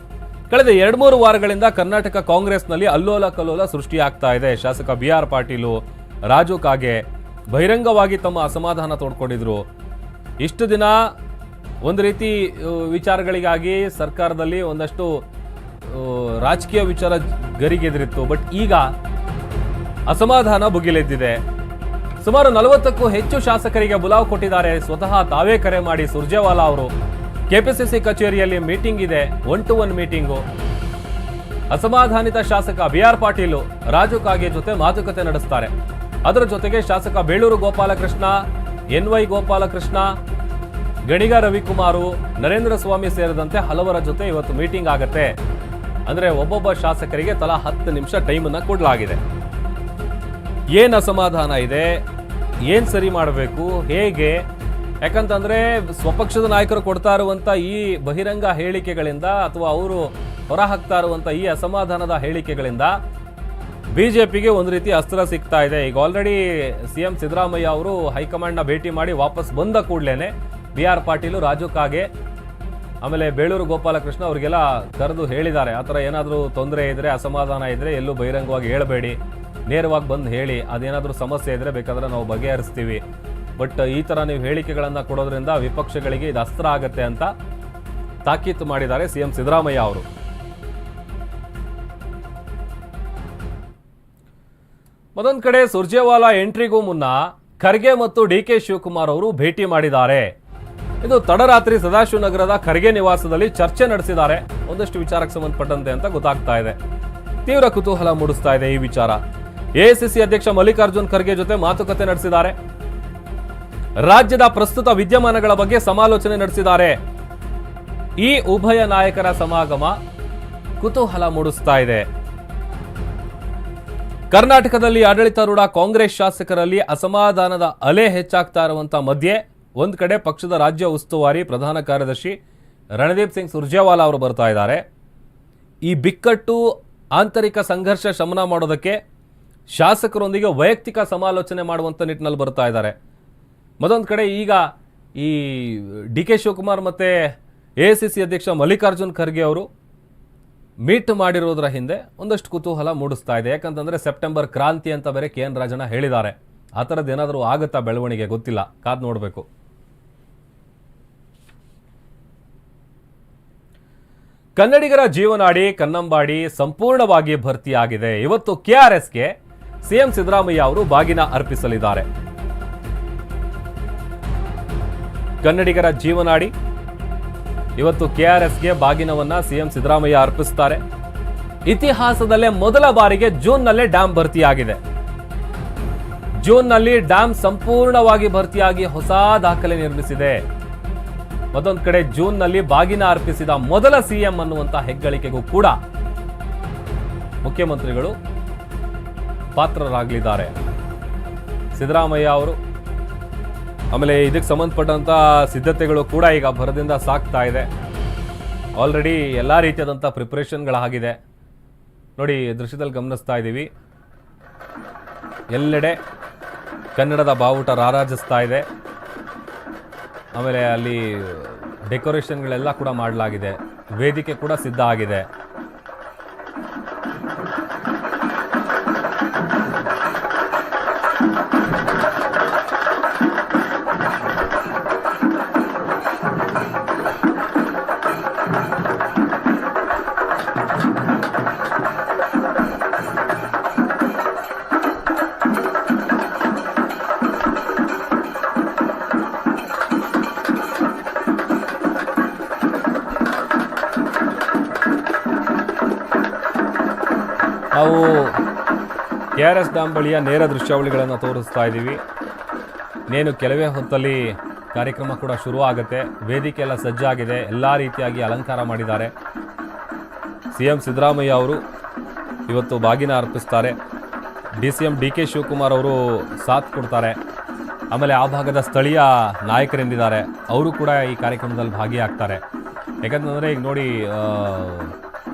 ಕಳೆದ ಎರಡ್ ಮೂರು ವಾರಗಳಿಂದ ಕರ್ನಾಟಕ ಕಾಂಗ್ರೆಸ್ನಲ್ಲಿ ಅಲ್ಲೋಲ ಕಲ್ಲೋಲ ಸೃಷ್ಟಿಯಾಗ್ತಾ ಇದೆ. ಶಾಸಕ ಬಿ ಆರ್ ಪಾಟೀಲು, ರಾಜು ಕಾಗೆ ಬಹಿರಂಗವಾಗಿ ತಮ್ಮ ಅಸಮಾಧಾನ ತೋಡ್ಕೊಂಡಿದ್ರು. ಇಷ್ಟು ದಿನ ಒಂದು ರೀತಿ ವಿಚಾರಗಳಿಗಾಗಿ ಸರ್ಕಾರದಲ್ಲಿ ಒಂದಷ್ಟು ರಾಜಕೀಯ ವಿಚಾರ ಗರಿಗೆದರಿತ್ತು. ಬಟ್ ಈಗ ಅಸಮಾಧಾನ ಭುಗಿಲೆದ್ದಿದೆ. ಸುಮಾರು ನಲವತ್ತಕ್ಕೂ ಹೆಚ್ಚು ಶಾಸಕರಿಗೆ ಬುಲಾವ್ ಕೊಟ್ಟಿದ್ದಾರೆ. ಸ್ವತಃ ತಾವೇ ಕರೆ ಮಾಡಿ ಸುರ್ಜೇವಾಲಾ ಅವರು. ಕೆಪಿಸಿಸಿ ಕಚೇರಿಯಲ್ಲಿ ಮೀಟಿಂಗ್ ಇದೆ. One to one meeting. ಅಸಮಾಧಾನಿತ ಶಾಸಕ ಬಿ ಆರ್ ಪಾಟೀಲು ರಾಜು ಕಾಗೆ ಜೊತೆ ಮಾತುಕತೆ ನಡೆಸ್ತಾರೆ. ಅದರ ಜೊತೆಗೆ ಶಾಸಕ ಬೇಳೂರು ಗೋಪಾಲಕೃಷ್ಣ, ಎನ್ ವೈ ಗೋಪಾಲಕೃಷ್ಣ, ಗಣಿಗ ರವಿಕುಮಾರು, ನರೇಂದ್ರ ಸ್ವಾಮಿ ಸೇರಿದಂತೆ ಹಲವರ ಜೊತೆ ಇವತ್ತು ಮೀಟಿಂಗ್ ಆಗತ್ತೆ. ಅಂದರೆ ಒಬ್ಬೊಬ್ಬ ಶಾಸಕರಿಗೆ ತಲಾ ಹತ್ತು ನಿಮಿಷ ಟೈಮನ್ನು ಕೊಡಲಾಗಿದೆ. ಏನ್ ಅಸಮಾಧಾನ ಇದೆ? ಏನು ಸರಿ ಮಾಡಬೇಕು? ಹೇಗೆ? ಯಾಕಂತಂದರೆ ಸ್ವಪಕ್ಷದ ನಾಯಕರು ಕೊಡ್ತಾ ಇರುವಂಥ ಈ ಬಹಿರಂಗ ಹೇಳಿಕೆಗಳಿಂದ ಅಥವಾ ಅವರು ಹೊರ ಹಾಕ್ತಾ ಇರುವಂಥ ಈ ಅಸಮಾಧಾನದ ಹೇಳಿಕೆಗಳಿಂದ ಬಿ ಜೆ ಪಿಗೆ ಒಂದು ರೀತಿ ಅಸ್ತ್ರ ಸಿಗ್ತಾ ಇದೆ. ಈಗ ಆಲ್ರೆಡಿ ಸಿ ಎಂ ಸಿದ್ದರಾಮಯ್ಯ ಅವರು ಹೈಕಮಾಂಡ್ನ ಭೇಟಿ ಮಾಡಿ ವಾಪಸ್ ಬಂದ ಕೂಡಲೇ ಬಿ ಆರ್ ಪಾಟೀಲು, ರಾಜು ಕಾಗೆ, ಆಮೇಲೆ ಬೇಳೂರು ಗೋಪಾಲಕೃಷ್ಣ ಅವರಿಗೆಲ್ಲ ಕರೆದು ಹೇಳಿದ್ದಾರೆ. ಆ ಥರ ಏನಾದರೂ ತೊಂದರೆ ಇದ್ದರೆ ಅಸಮಾಧಾನ ಇದ್ದರೆ ಎಲ್ಲೂ ಬಹಿರಂಗವಾಗಿ ಹೇಳಬೇಡಿ. ನೇರವಾಗಿ ಬಂದು ಹೇಳಿ, ಅದೇನಾದರೂ ಸಮಸ್ಯೆ ಇದ್ದರೆ ಬೇಕಾದ್ರೆ ನಾವು ಬಗೆಹರಿಸ್ತೀವಿ. ಬಟ್ ಈ ಥರ ನೀವು ಹೇಳಿಕೆಗಳನ್ನು ಕೊಡೋದ್ರಿಂದ ವಿಪಕ್ಷಗಳಿಗೆ ಇದು ಅಸ್ತ್ರ ಆಗತ್ತೆ ಅಂತ ತಾಕೀತು ಮಾಡಿದ್ದಾರೆ ಸಿ ಎಂ ಸಿದ್ದರಾಮಯ್ಯ ಅವರು. ಮತ್ತೊಂದು ಕಡೆ ಸುರ್ಜೇವಾಲಾ ಎಂಟ್ರಿಗೂ ಮುನ್ನ ಖರ್ಗೆ ಮತ್ತು ಡಿ ಕೆ ಶಿವಕುಮಾರ್ ಅವರು ಭೇಟಿ ಮಾಡಿದ್ದಾರೆ. ಇದು ತಡರಾತ್ರಿ ಸದಾಶಿವನಗರದ ಖರ್ಗೆ ನಿವಾಸದಲ್ಲಿ ಚರ್ಚೆ ನಡೆಸಿದ್ದಾರೆ. ಒಂದಷ್ಟು ವಿಚಾರಕ್ಕೆ ಸಂಬಂಧಪಟ್ಟಂತೆ ಅಂತ ಗೊತ್ತಾಗ್ತಾ ಇದೆ. ತೀವ್ರ ಕುತೂಹಲ ಮೂಡಿಸ್ತಾ ಇದೆ ಈ ವಿಚಾರ. ಎಐಸಿಸಿ ಅಧ್ಯಕ್ಷ ಮಲ್ಲಿಕಾರ್ಜುನ್ ಖರ್ಗೆ ಜೊತೆ ಮಾತುಕತೆ ನಡೆಸಿದ್ದಾರೆ. ರಾಜ್ಯದ ಪ್ರಸ್ತುತ ವಿದ್ಯಮಾನಗಳ ಬಗ್ಗೆ ಸಮಾಲೋಚನೆ ನಡೆಸಿದ್ದಾರೆ. ಈ ಉಭಯ ನಾಯಕರ ಸಮಾಗಮ ಕುತೂಹಲ ಮೂಡಿಸ್ತಾ ಇದೆ. ಕರ್ನಾಟಕದಲ್ಲಿ ಆಡಳಿತಾರೂಢ ಕಾಂಗ್ರೆಸ್ ಶಾಸಕರಲ್ಲಿ ಅಸಮಾಧಾನದ ಅಲೆ ಹೆಚ್ಚಾಗ್ತಾ ಇರುವಂತ ಮಧ್ಯೆ ಒಂದು ಕಡೆ ಪಕ್ಷದ ರಾಜ್ಯ ಉಸ್ತುವಾರಿ ಪ್ರಧಾನ ಕಾರ್ಯದರ್ಶಿ ರಣದೀಪ್ ಸಿಂಗ್ ಸುರ್ಜೇವಾಲಾ ಅವರು ಬರ್ತಾ ಇದ್ದಾರೆ. ಈ ಬಿಕ್ಕಟ್ಟು ಆಂತರಿಕ ಸಂಘರ್ಷ ಶಮನ ಮಾಡೋದಕ್ಕೆ ಶಾಸಕರೊಂದಿಗೆ ವೈಯಕ್ತಿಕ ಸಮಾಲೋಚನೆ ಮಾಡುವಂಥ ನಿಟ್ಟಿನಲ್ಲಿ ಬರ್ತಾ ಇದ್ದಾರೆ. ಮತ್ತೊಂದು ಕಡೆ ಈಗ ಈ ಡಿ ಕೆ ಶಿವಕುಮಾರ್ ಮತ್ತು ಎ ಸಿ ಸಿ ಅಧ್ಯಕ್ಷ ಮಲ್ಲಿಕಾರ್ಜುನ್ ಖರ್ಗೆ ಅವರು ಮೀಟ್ ಮಾಡಿರೋದ್ರ ಹಿಂದೆ ಒಂದಷ್ಟು ಕುತೂಹಲ ಮೂಡಿಸ್ತಾ ಇದೆ. ಯಾಕಂತಂದರೆ ಸೆಪ್ಟೆಂಬರ್ ಕ್ರಾಂತಿ ಅಂತ ಬೇರೆ ಕೆ ಎನ್ ರಾಜಣ್ಣ ಹೇಳಿದ್ದಾರೆ. ಆ ಥರದ್ದು ಏನಾದರೂ ಆಗುತ್ತಾ ಬೆಳವಣಿಗೆ ಗೊತ್ತಿಲ್ಲ. ಕಾದು ನೋಡಬೇಕು. ಕನ್ನಡಿಗರ ಜೀವನಾಡಿ, ಕನ್ನಂಬಾಡಿ ಸಂಪೂರ್ಣವಾಗಿ ಭರ್ತಿಯಾಗಿದೆ. ಇವತ್ತು ಕೆಆರ್ಎಸ್ಗೆ ಸಿಎಂ ಸಿದ್ದರಾಮಯ್ಯ ಅವರು ಬಾಗಿನ ಅರ್ಪಿಸಲಿದ್ದಾರೆ. ಕನ್ನಡಿಗರ ಜೀವನಾಡಿ, ಇವತ್ತು ಕೆಆರ್ಎಸ್ಗೆ ಬಾಗಿನವನ್ನ ಸಿಎಂ ಸಿದ್ದರಾಮಯ್ಯ ಅರ್ಪಿಸುತ್ತಾರೆ ಇತಿಹಾಸದಲ್ಲೇ ಮೊದಲ ಬಾರಿಗೆ ಜೂನ್ನಲ್ಲೇ ಡ್ಯಾಂ ಭರ್ತಿಯಾಗಿದೆ. ಜೂನ್ನಲ್ಲಿ ಡ್ಯಾಂ ಸಂಪೂರ್ಣವಾಗಿ ಭರ್ತಿಯಾಗಿ ಹೊಸ ದಾಖಲೆ ನಿರ್ಮಿಸಿದೆ. ಮತ್ತೊಂದು ಕಡೆ ಜೂನ್ನಲ್ಲಿ ಬಾಗಿನ ಅರ್ಪಿಸಿದ ಮೊದಲ ಸಿಎಂ ಅನ್ನುವಂತ ಹೆಗ್ಗಳಿಕೆಗೂ ಕೂಡ ಮುಖ್ಯಮಂತ್ರಿಗಳು ಪಾತ್ರರಾಗಲಿದ್ದಾರೆ. ಸಿದ್ದರಾಮಯ್ಯ ಅವರು. ಆಮೇಲೆ ಇದಕ್ಕೆ ಸಂಬಂಧಪಟ್ಟಂಥ ಸಿದ್ಧತೆಗಳು ಕೂಡ ಈಗ ಭರದಿಂದ ಸಾಕ್ತಾ ಇದೆ. ಆಲ್ರೆಡಿ ಎಲ್ಲ ರೀತಿಯಾದಂಥ ಪ್ರಿಪ್ರೇಷನ್ಗಳಾಗಿದೆ ನೋಡಿ, ದೃಶ್ಯದಲ್ಲಿ ಗಮನಿಸ್ತಾ ಇದ್ದೀವಿ. ಎಲ್ಲೆಡೆ ಕನ್ನಡದ ಬಾವುಟ ರಾರಾಜಿಸ್ತಾ ಇದೆ. ಆಮೇಲೆ ಅಲ್ಲಿ ಡೆಕೋರೇಷನ್ಗಳೆಲ್ಲ ಕೂಡ ಮಾಡಲಾಗಿದೆ. ವೇದಿಕೆ ಕೂಡ ಸಿದ್ಧ ಆಗಿದೆ. ಡ್ಯಾಮ್ ಬಳಿಯ ನೇರ ದೃಶ್ಯಾವಳಿಗಳನ್ನು ತೋರಿಸ್ತಾ ಇದ್ದೀವಿ. ಇನ್ನೇನು ಕೆಲವೇ ಹೊತ್ತಲ್ಲಿ ಕಾರ್ಯಕ್ರಮ ಕೂಡ ಶುರು ಆಗುತ್ತೆ. ವೇದಿಕೆ ಎಲ್ಲ ಸಜ್ಜಾಗಿದೆ. ಎಲ್ಲ ರೀತಿಯಾಗಿ ಅಲಂಕಾರ ಮಾಡಿದ್ದಾರೆ. ಸಿ ಎಂ ಸಿದ್ದರಾಮಯ್ಯ ಅವರು ಇವತ್ತು ಬಾಗಿನ ಅರ್ಪಿಸ್ತಾರೆ. D C M D K Shivakumar ಅವರು ಸಾಥ್ ಕೊಡ್ತಾರೆ. ಆಮೇಲೆ ಆ ಭಾಗದ ಸ್ಥಳೀಯ ನಾಯಕರೆಂದಿದ್ದಾರೆ. ಅವರು ಕೂಡ ಈ ಕಾರ್ಯಕ್ರಮದಲ್ಲಿ ಭಾಗಿಯಾಗ್ತಾರೆ. ಯಾಕಂತಂದರೆ ಈಗ ನೋಡಿ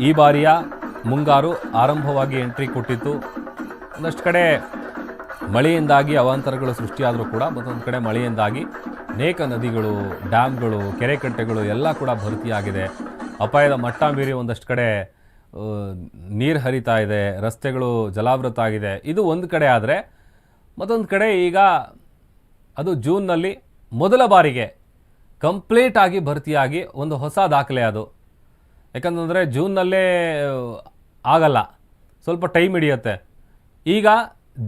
ಈ ಬಾರಿಯ ಮುಂಗಾರು ಆರಂಭವಾಗಿ ಎಂಟ್ರಿ ಕೊಟ್ಟಿತ್ತು. ಒಂದಷ್ಟು ಕಡೆ ಮಳೆಯಿಂದಾಗಿ ಅವಾಂತರಗಳು ಸೃಷ್ಟಿಯಾದರೂ ಕೂಡ ಮತ್ತೊಂದು ಕಡೆ ಮಳೆಯಿಂದಾಗಿ ಅನೇಕ ನದಿಗಳು, ಡ್ಯಾಮ್ಗಳು ಕೆರೆ ಕಟ್ಟೆಗಳು ಎಲ್ಲ ಕೂಡ ಭರ್ತಿಯಾಗಿದೆ. ಅಪಾಯದ ಮಟ್ಟ ಮೀರಿ ಒಂದಷ್ಟು ಕಡೆ ನೀರು ಹರಿತಾ ಇದೆ, ರಸ್ತೆಗಳು ಜಲಾವೃತ ಆಗಿದೆ. ಇದು ಒಂದು ಕಡೆ ಆದರೆ ಮತ್ತೊಂದು ಕಡೆ ಈಗ ಅದು ಜೂನ್ನಲ್ಲಿ ಮೊದಲ ಬಾರಿಗೆ ಕಂಪ್ಲೀಟ್ ಆಗಿ ಭರ್ತಿಯಾಗಿ ಒಂದು ಹೊಸ ದಾಖಲೆ ಅದು. ಯಾಕಂತಂದರೆ ಜೂನ್ನಲ್ಲೇ ಆಗಲ್ಲ. ಸ್ವಲ್ಪ ಟೈಮ್ ಹಿಡಿಯುತ್ತೆ. ಈಗ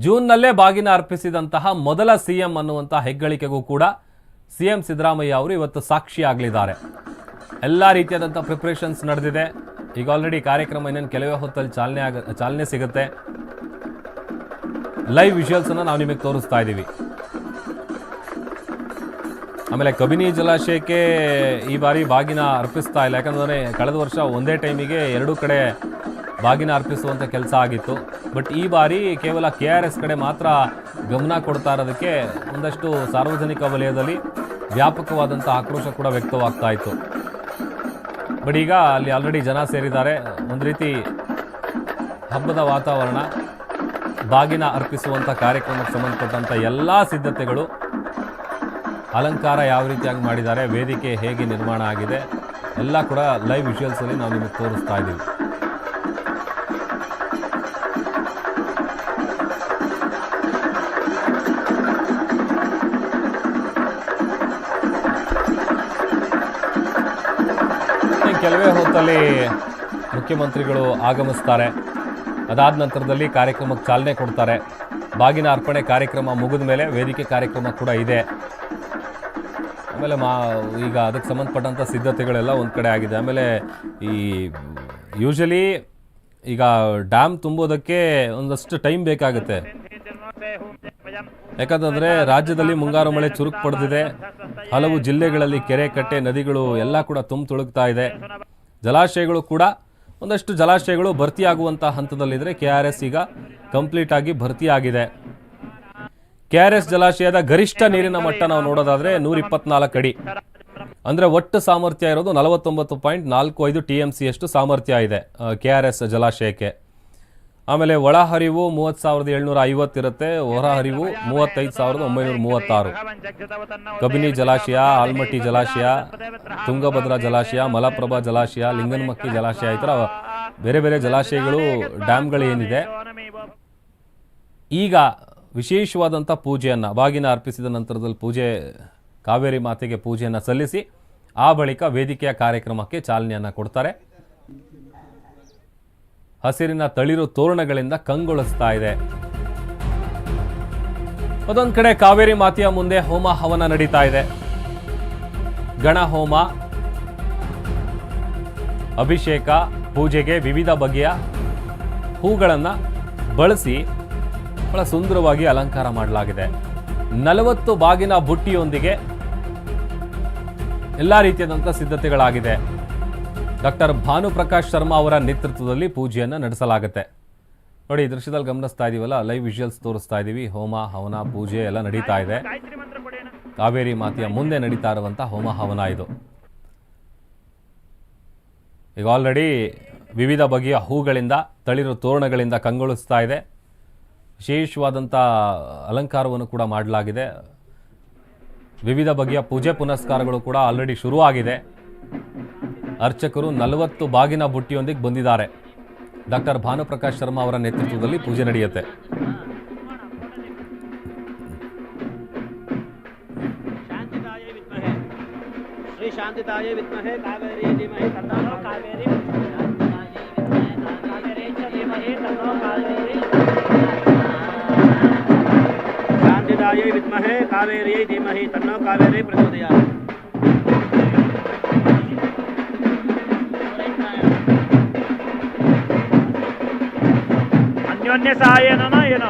ಜೂನ್ನಲ್ಲೇ ಬಾಗಿನ ಅರ್ಪಿಸಿದಂತಹ ಮೊದಲ ಸಿ ಎಂ ಅನ್ನುವಂಥ ಹೆಗ್ಗಳಿಕೆಗೂ ಕೂಡ ಸಿ ಎಂ ಸಿದ್ದರಾಮಯ್ಯ ಅವರು ಇವತ್ತು ಸಾಕ್ಷಿಯಾಗಲಿದ್ದಾರೆ ಎಲ್ಲ ರೀತಿಯಾದಂಥ ಪ್ರಿಪ್ರೇಷನ್ಸ್ ನಡೆದಿದೆ. ಈಗ ಆಲ್ರೆಡಿ ಕಾರ್ಯಕ್ರಮ ಇನ್ನೇನು ಕೆಲವೇ ಹೊತ್ತಲ್ಲಿ ಚಾಲನೆ ಆಗ, ಚಾಲನೆ ಸಿಗುತ್ತೆ. ಲೈವ್ ವಿಜುವಲ್ಸನ್ನು ನಾವು ನಿಮಗೆ ತೋರಿಸ್ತಾ ಇದ್ದೀವಿ ಆಮೇಲೆ ಕಬಿನಿ ಜಲಾಶಯಕ್ಕೆ ಈ ಬಾರಿ ಬಾಗಿನ ಅರ್ಪಿಸ್ತಾ ಇಲ್ಲ. ಯಾಕಂದರೆ ಕಳೆದ ವರ್ಷ ಒಂದೇ ಟೈಮಿಗೆ ಎರಡೂ ಕಡೆ ಬಾಗಿನ ಅರ್ಪಿಸುವಂಥ ಕೆಲಸ ಆಗಿತ್ತು. ಬಟ್ ಈ ಬಾರಿ ಕೇವಲ ಕೆ ಆರ್ ಎಸ್ ಕಡೆ ಮಾತ್ರ ಗಮನ ಕೊಡ್ತಾ ಇರೋದಕ್ಕೆ ಒಂದಷ್ಟು ಸಾರ್ವಜನಿಕ ವಲಯದಲ್ಲಿ ವ್ಯಾಪಕವಾದಂಥ ಆಕ್ರೋಶ ಕೂಡ ವ್ಯಕ್ತವಾಗ್ತಾ ಇತ್ತು. ಬಟ್ ಈಗ ಅಲ್ಲಿ ಆಲ್ರೆಡಿ ಜನ ಸೇರಿದ್ದಾರೆ. ಒಂದು ರೀತಿ ಹಬ್ಬದ ವಾತಾವರಣ, ಬಾಗಿನ ಅರ್ಪಿಸುವಂಥ ಕಾರ್ಯಕ್ರಮಕ್ಕೆ ಸಂಬಂಧಪಟ್ಟಂಥ ಎಲ್ಲ ಸಿದ್ಧತೆಗಳು ಅಲಂಕಾರ ಯಾವ ರೀತಿಯಾಗಿ ಮಾಡಿದ್ದಾರೆ, ವೇದಿಕೆ ಹೇಗೆ ನಿರ್ಮಾಣ ಆಗಿದೆ, ಎಲ್ಲ ಕೂಡ ಲೈವ್ ವಿಜುವಲ್ಸಲ್ಲಿ ನಾವು ನಿಮಗೆ ತೋರಿಸ್ತಾ ಇದ್ದೀವಿ. ಕೆಲವೇ ಹೊತ್ತಲ್ಲಿ ಮುಖ್ಯಮಂತ್ರಿಗಳು ಆಗಮಿಸ್ತಾರೆ. ಅದಾದ ನಂತರದಲ್ಲಿ ಕಾರ್ಯಕ್ರಮಕ್ಕೆ ಚಾಲನೆ ಕೊಡ್ತಾರೆ. ಬಾಗಿನ ಅರ್ಪಣೆ ಕಾರ್ಯಕ್ರಮ ಮುಗಿದ ಮೇಲೆ ವೇದಿಕೆ ಕಾರ್ಯಕ್ರಮ ಕೂಡ ಇದೆ. ಆಮೇಲೆ ಮಾ, ಈಗ ಅದಕ್ಕೆ ಸಂಬಂಧಪಟ್ಟಂಥ ಸಿದ್ಧತೆಗಳೆಲ್ಲ ಒಂದು ಕಡೆ ಆಗಿದೆ. ಆಮೇಲೆ ಈ, ಯೂಶಲಿ ಈಗ ಡ್ಯಾಮ್ ತುಂಬೋದಕ್ಕೆ ಒಂದಷ್ಟು ಟೈಮ್ ಬೇಕಾಗುತ್ತೆ. ಯಾಕಂತಂದರೆ ರಾಜ್ಯದಲ್ಲಿ ಮುಂಗಾರು ಮಳೆ ಚುರುಕು ಪಡೆದಿದೆ. ಹಲವು ಜಿಲ್ಲೆಗಳಲ್ಲಿ ಕೆರೆ ಕಟ್ಟೆ ನದಿಗಳು ಎಲ್ಲ ಕೂಡ ತುಂಬ ತುಳುಕ್ತಾ ಇದೆ. ಜಲಾಶಯಗಳು ಕೂಡ ಒಂದಷ್ಟು ಜಲಾಶಯಗಳು ಭರ್ತಿಯಾಗುವಂಥ ಹಂತದಲ್ಲಿದ್ದರೆ ಕೆ ಆರ್ ಎಸ್ ಈಗ ಕಂಪ್ಲೀಟ್ ಆಗಿ ಭರ್ತಿಯಾಗಿದೆ. ಕೆ ಆರ್ ಎಸ್ ಜಲಾಶಯದ ಗರಿಷ್ಠ ನೀರಿನ ಮಟ್ಟ ನಾವು ನೋಡೋದಾದ್ರೆ ನೂರ ಇಪ್ಪತ್ನಾಲ್ಕು ಅಡಿ. ಅಂದ್ರೆ ಒಟ್ಟು ಸಾಮರ್ಥ್ಯ ಇರೋದು ನಲವತ್ತೊಂಬತ್ತು ಪಾಯಿಂಟ್ ನಾಲ್ಕು ಐದು ಟಿ ಎಂ ಸಿಯಷ್ಟು ಸಾಮರ್ಥ್ಯ ಇದೆ ಕೆ ಆರ್ ಎಸ್ ಜಲಾಶಯಕ್ಕೆ. ಆಮೇಲೆ ಒಳಹರಿವು ಮೂವತ್ತು ಸಾವಿರದ ಏಳ್ನೂರ ಐವತ್ತಿರುತ್ತೆ ಹೊರಹರಿವು ಮೂವತ್ತೈದು ಸಾವಿರದ ಒಂಬೈನೂರ ಮೂವತ್ತಾರು. ಕಬಿನಿ ಜಲಾಶಯ, ಆಲ್ಮಟ್ಟಿ ಜಲಾಶಯ, ತುಂಗಭದ್ರಾ ಜಲಾಶಯ, ಮಲಪ್ರಭಾ ಜಲಾಶಯ, ಲಿಂಗನಮಕ್ಕಿ ಜಲಾಶಯ, ಈ ಥರ ಬೇರೆ ಬೇರೆ ಜಲಾಶಯಗಳು, ಡ್ಯಾಮ್ಗಳು ಏನಿದೆ. ಈಗ ವಿಶೇಷವಾದಂಥ ಪೂಜೆಯನ್ನು, ಬಾಗಿನ ಅರ್ಪಿಸಿದ ನಂತರದಲ್ಲಿ ಪೂಜೆ, ಕಾವೇರಿ ಮಾತೆಗೆ ಪೂಜೆಯನ್ನು ಸಲ್ಲಿಸಿ, ಆ ಬಳಿಕ ವೇದಿಕೆಯ ಕಾರ್ಯಕ್ರಮಕ್ಕೆ ಚಾಲನೆಯನ್ನು ಕೊಡ್ತಾರೆ. ಹಸಿರಿನ ತಳಿರು ತೋರಣಗಳಿಂದ ಕಂಗೊಳಿಸ್ತಾ ಇದೆ. ಅದೊಂದು ಕಡೆ ಕಾವೇರಿ ಮಾತೆಯ ಮುಂದೆ ಹೋಮ ಹವನ ನಡೀತಾ ಇದೆ. ಗಣ ಹೋಮ, ಅಭಿಷೇಕ, ಪೂಜೆಗೆ ವಿವಿಧ ಬಗೆಯ ಹೂಗಳನ್ನು ಬಳಸಿ ಬಹಳ ಸುಂದರವಾಗಿ ಅಲಂಕಾರ ಮಾಡಲಾಗಿದೆ. ನಲವತ್ತು ಬಾಗಿನ ಬುಟ್ಟಿಯೊಂದಿಗೆ ಎಲ್ಲ ರೀತಿಯಾದಂಥ ನೋಡಿ, ಈ ದೃಶ್ಯದಲ್ಲಿ ಗಮನಿಸ್ತಾ ಇದೀವಲ್ಲ ಲೈವ್ ವಿಜುವಲ್ಸ್ ತೋರಿಸ್ತಾ ಇದೀವಿ. ಹೋಮ, ಹವನ, ಪೂಜೆ ಎಲ್ಲ ನಡೀತಾ ಇದೆ. ಕಾವೇರಿ ಮಾತೆಯ ಮುಂದೆ ನಡೀತಾ ಇರುವಂಥ ಹೋಮ, ಹವನ ಇದು. ಈಗ ಆಲ್ರೆಡಿ ವಿವಿಧ ಬಗೆಯ ಹೂಗಳಿಂದ, ತಳಿರು ತೋರಣಗಳಿಂದ ಕಂಗೊಳಿಸ್ತಾ ಇದೆ. ವಿಶೇಷವಾದಂಥ ಅಲಂಕಾರವನ್ನು ಕೂಡ ಮಾಡಲಾಗಿದೆ. ವಿವಿಧ ಬಗೆಯ ಪೂಜೆ ಪುನಸ್ಕಾರಗಳು ಕೂಡ ಆಲ್ರೆಡಿ ಶುರುವಾಗಿದೆ. ಅರ್ಚಕರು ನಲವತ್ತು ಬಾಗಿನ ಬುಟ್ಟಿಯೊಂದಿಗೆ ಬಂದಿದ್ದಾರೆ ಡಾಕ್ಟರ್ ಭಾನುಪ್ರಕಾಶ್ ಶರ್ಮಾ ಅವರ ನೇತೃತ್ವದಲ್ಲಿ ಪೂಜೆ ನಡೆಯುತ್ತೆ ಶಾಂತಿದಾಯ ವಿದ್ಮಹೆ ಕಾವೇರಿಯೈ ಧೀಮಹಿ ತನ್ನೋ ಕಾವೇರಿ ಪ್ರಚೋದಯಾಮಿ ಅನ್ಯೋನ್ಯ ಸಹಾಯನೋ ಏನೋ.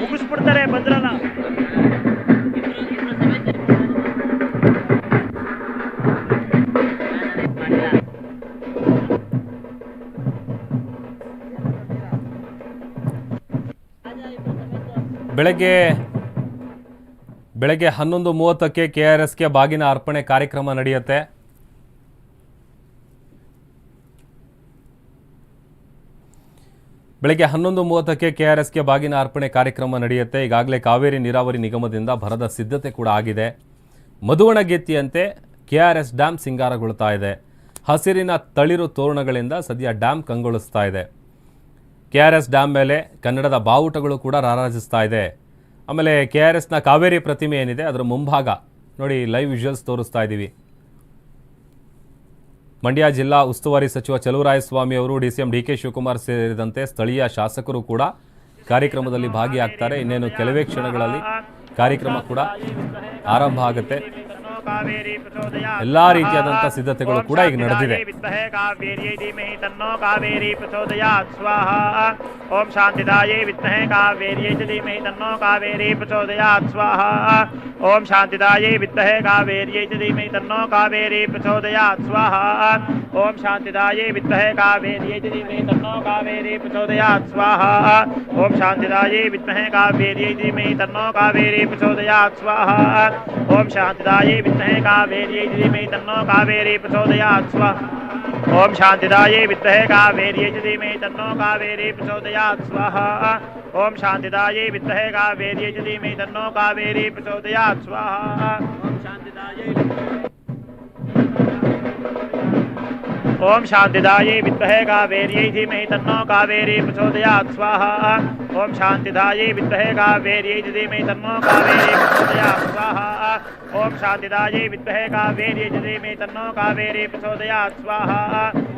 ಮುಗಿಸ್ಬಿಡ್ತಾರೆ ಭದ್ರನ ಬೆಳಗ್ಗೆ ಬೆಳಗ್ಗೆ ಹನ್ನೊಂದು ಮೂವತ್ತಕ್ಕೆ ಕೆ ಆರ್ ಎಸ್ಗೆ ಬಾಗಿನ ಅರ್ಪಣೆ ಕಾರ್ಯಕ್ರಮ ನಡೆಯುತ್ತೆ. ಬೆಳಗ್ಗೆ ಹನ್ನೊಂದು ಮೂವತ್ತಕ್ಕೆ ಕೆಆರ್ಎಸ್ಗೆ ಆರ್ ಎಸ್ಗೆ ಬಾಗಿನ ಅರ್ಪಣೆ ಕಾರ್ಯಕ್ರಮ ನಡೆಯುತ್ತೆ. ಈಗಾಗಲೇ ಕಾವೇರಿ ನೀರಾವರಿ ನಿಗಮದಿಂದ ಭರದ ಸಿದ್ಧತೆ ಕೂಡ ಆಗಿದೆ. ಮಧುವಣಗೆತ್ತಿಯಂತೆ ಕೆಆರ್ಎಸ್ ಎಸ್ ಡ್ಯಾಮ್ ಸಿಂಗಾರಗೊಳ್ತಾ ಇದೆ. ಹಸಿರಿನ ತಳಿರು ತೋರಣಗಳಿಂದ ಸದ್ಯ ಡ್ಯಾಮ್ ಕಂಗೊಳಿಸ್ತಾ ಇದೆ. ಕೆಆರ್ಎಸ್ ಆರ್ ಎಸ್ ಡ್ಯಾಮ್ ಮೇಲೆ ಕನ್ನಡದ ಬಾವುಟಗಳು ಕೂಡ ರಾರಾಜಿಸ್ತಾ ಇದೆ. ಆಮೇಲೆ ಕೆ ಆರ್ ಎಸ್ನ ಕಾವೇರಿ ಪ್ರತಿಮೆ ಏನಿದೆ, ಅದರ ಮುಂಭಾಗ ನೋಡಿ ಲೈವ್ ವಿಜುವಲ್ಸ್ ತೋರಿಸ್ತಾ ಇದ್ದೀವಿ ಮಂಡ್ಯ ಜಿಲ್ಲಾ ಉಸ್ತುವಾರಿ ಸಚಿವ ಚಲುವರಾಯಸ್ವಾಮಿ ಅವರು D C M D K Shivakumar ಸೇರಿದಂತೆ ಸ್ಥಳೀಯ ಶಾಸಕರು ಕೂಡ ಕಾರ್ಯಕ್ರಮದಲ್ಲಿ ಭಾಗಿಯಾಗ್ತಾರೆ. ಇನ್ನೇನು ಕೆಲವೇ ಕ್ಷಣಗಳಲ್ಲಿ ಕಾರ್ಯಕ್ರಮ ಕೂಡ ಆರಂಭ ಆಗುತ್ತೆ. ಎಲ್ಲಾ ರೀತಿಯಾದಂತಹ ಸಿದ್ಧತೆಗಳು ಕೂಡ ಈಗ ನಡೆದಿದೆ ಓಂ ಶಾಂತಿದಾಯೇ ವಿದ್ಮಹೇ ಕಾವೇರ್ಯೈ ಧೀಮಹಿ ತನ್ನೋ ಕಾವೇರಿ ಪ್ರಚೋದಯಾತ್ ಸ್ವಾಹಾ. ಓಂ ಶಾಂತಿದಾಯೇ ವಿದ್ಮಹೇ ಕಾವೇರ್ಯೈ ಧೀಮಹಿ ತನ್ನೋ ಕಾವೇರಿ ಪ್ರಚೋದಯಾತ್ ಸ್ವಾಹಾ. ಓಂ ಶಾಂತಿದಾಯೇ ವಿದ್ಮಹೇ ಕಾವೇರ್ಯೈ ಧೀಮಹಿ ತನ್ನೋ ಕಾವೇರಿ ಪ್ರಚೋದಯಾತ್ ಸ್ವಾಹಾ. ಓಂ ಶಾಂತಿದಾಯೇ ವಿದ್ಮಹೇ ಕಾವೇರ್ಯೈ ಧೀಮಹಿ ತನ್ನೋ ಕಾವೇರಿ ಪ್ರಚೋದಯಾತ್ ಸ್ವಾಹಾ. ಓಂ ಶಾಂತಿದಾಯೈ ವಿದ್ಮಹೇ ಕಾವೇರ್ಯೈ ಧೀಮಹಿ ತನ್ನೋ ಕಾವೇರಿ ಪ್ರಚೋದಯಾತ್ ಸ್ವಾಹಾ ಓಂ ಶಾಂತಿದಾಯೈ ವಿದ್ಮಹೇ ಕಾವೇರ್ಯೈ ಧೀಮಹಿ ತನ್ನೋ ಕಾವೇರಿ ಪ್ರಚೋದಯಾತ್ ಸ್ವಾಹಾ ಓಂ ಶಾಂತಿದಾಯೈ ವಿದ್ಮಹೇ ಕಾವೇರ್ಯೈ ಧೀಮಹಿ ತನ್ನೋ ಕಾವೇರಿ ಪ್ರಚೋದಯಾತ್ ಸ್ವಾಹಾ ಓಂ ಶಾಂತಿದಾಯೈ ಓಂ ಶಾಂತಿದಾಯೈ ವಿದ್ಮಹೇ ಕಾವೇರ್ಯೈ ಧೀಮಹಿ ತನ್ನೋ ಕಾವೇರಿ ಪ್ರಚೋದಯಾತ್ ಸ್ವಾಹಾ ಓಂ ಶಾಂತಿದಾಯೈ ವಿದ್ಮಹೇ ಕಾವೇರ್ಯೈ ಧೀಮಹಿ ತನ್ನೋ ಕಾವೇರಿ ಪ್ರಚೋದಯಾತ್ ಸ್ವಾಹಾ ಓಂ ಶಾಂತಿದಾಯೈ ವಿದ್ಮಹೇ ಕಾವೇರ್ಯೈ ಧೀಮಹಿ ತನ್ನೋ ಕಾವೇರಿ ಪ್ರಚೋದಯಾತ್ ಸ್ವಾಹಾ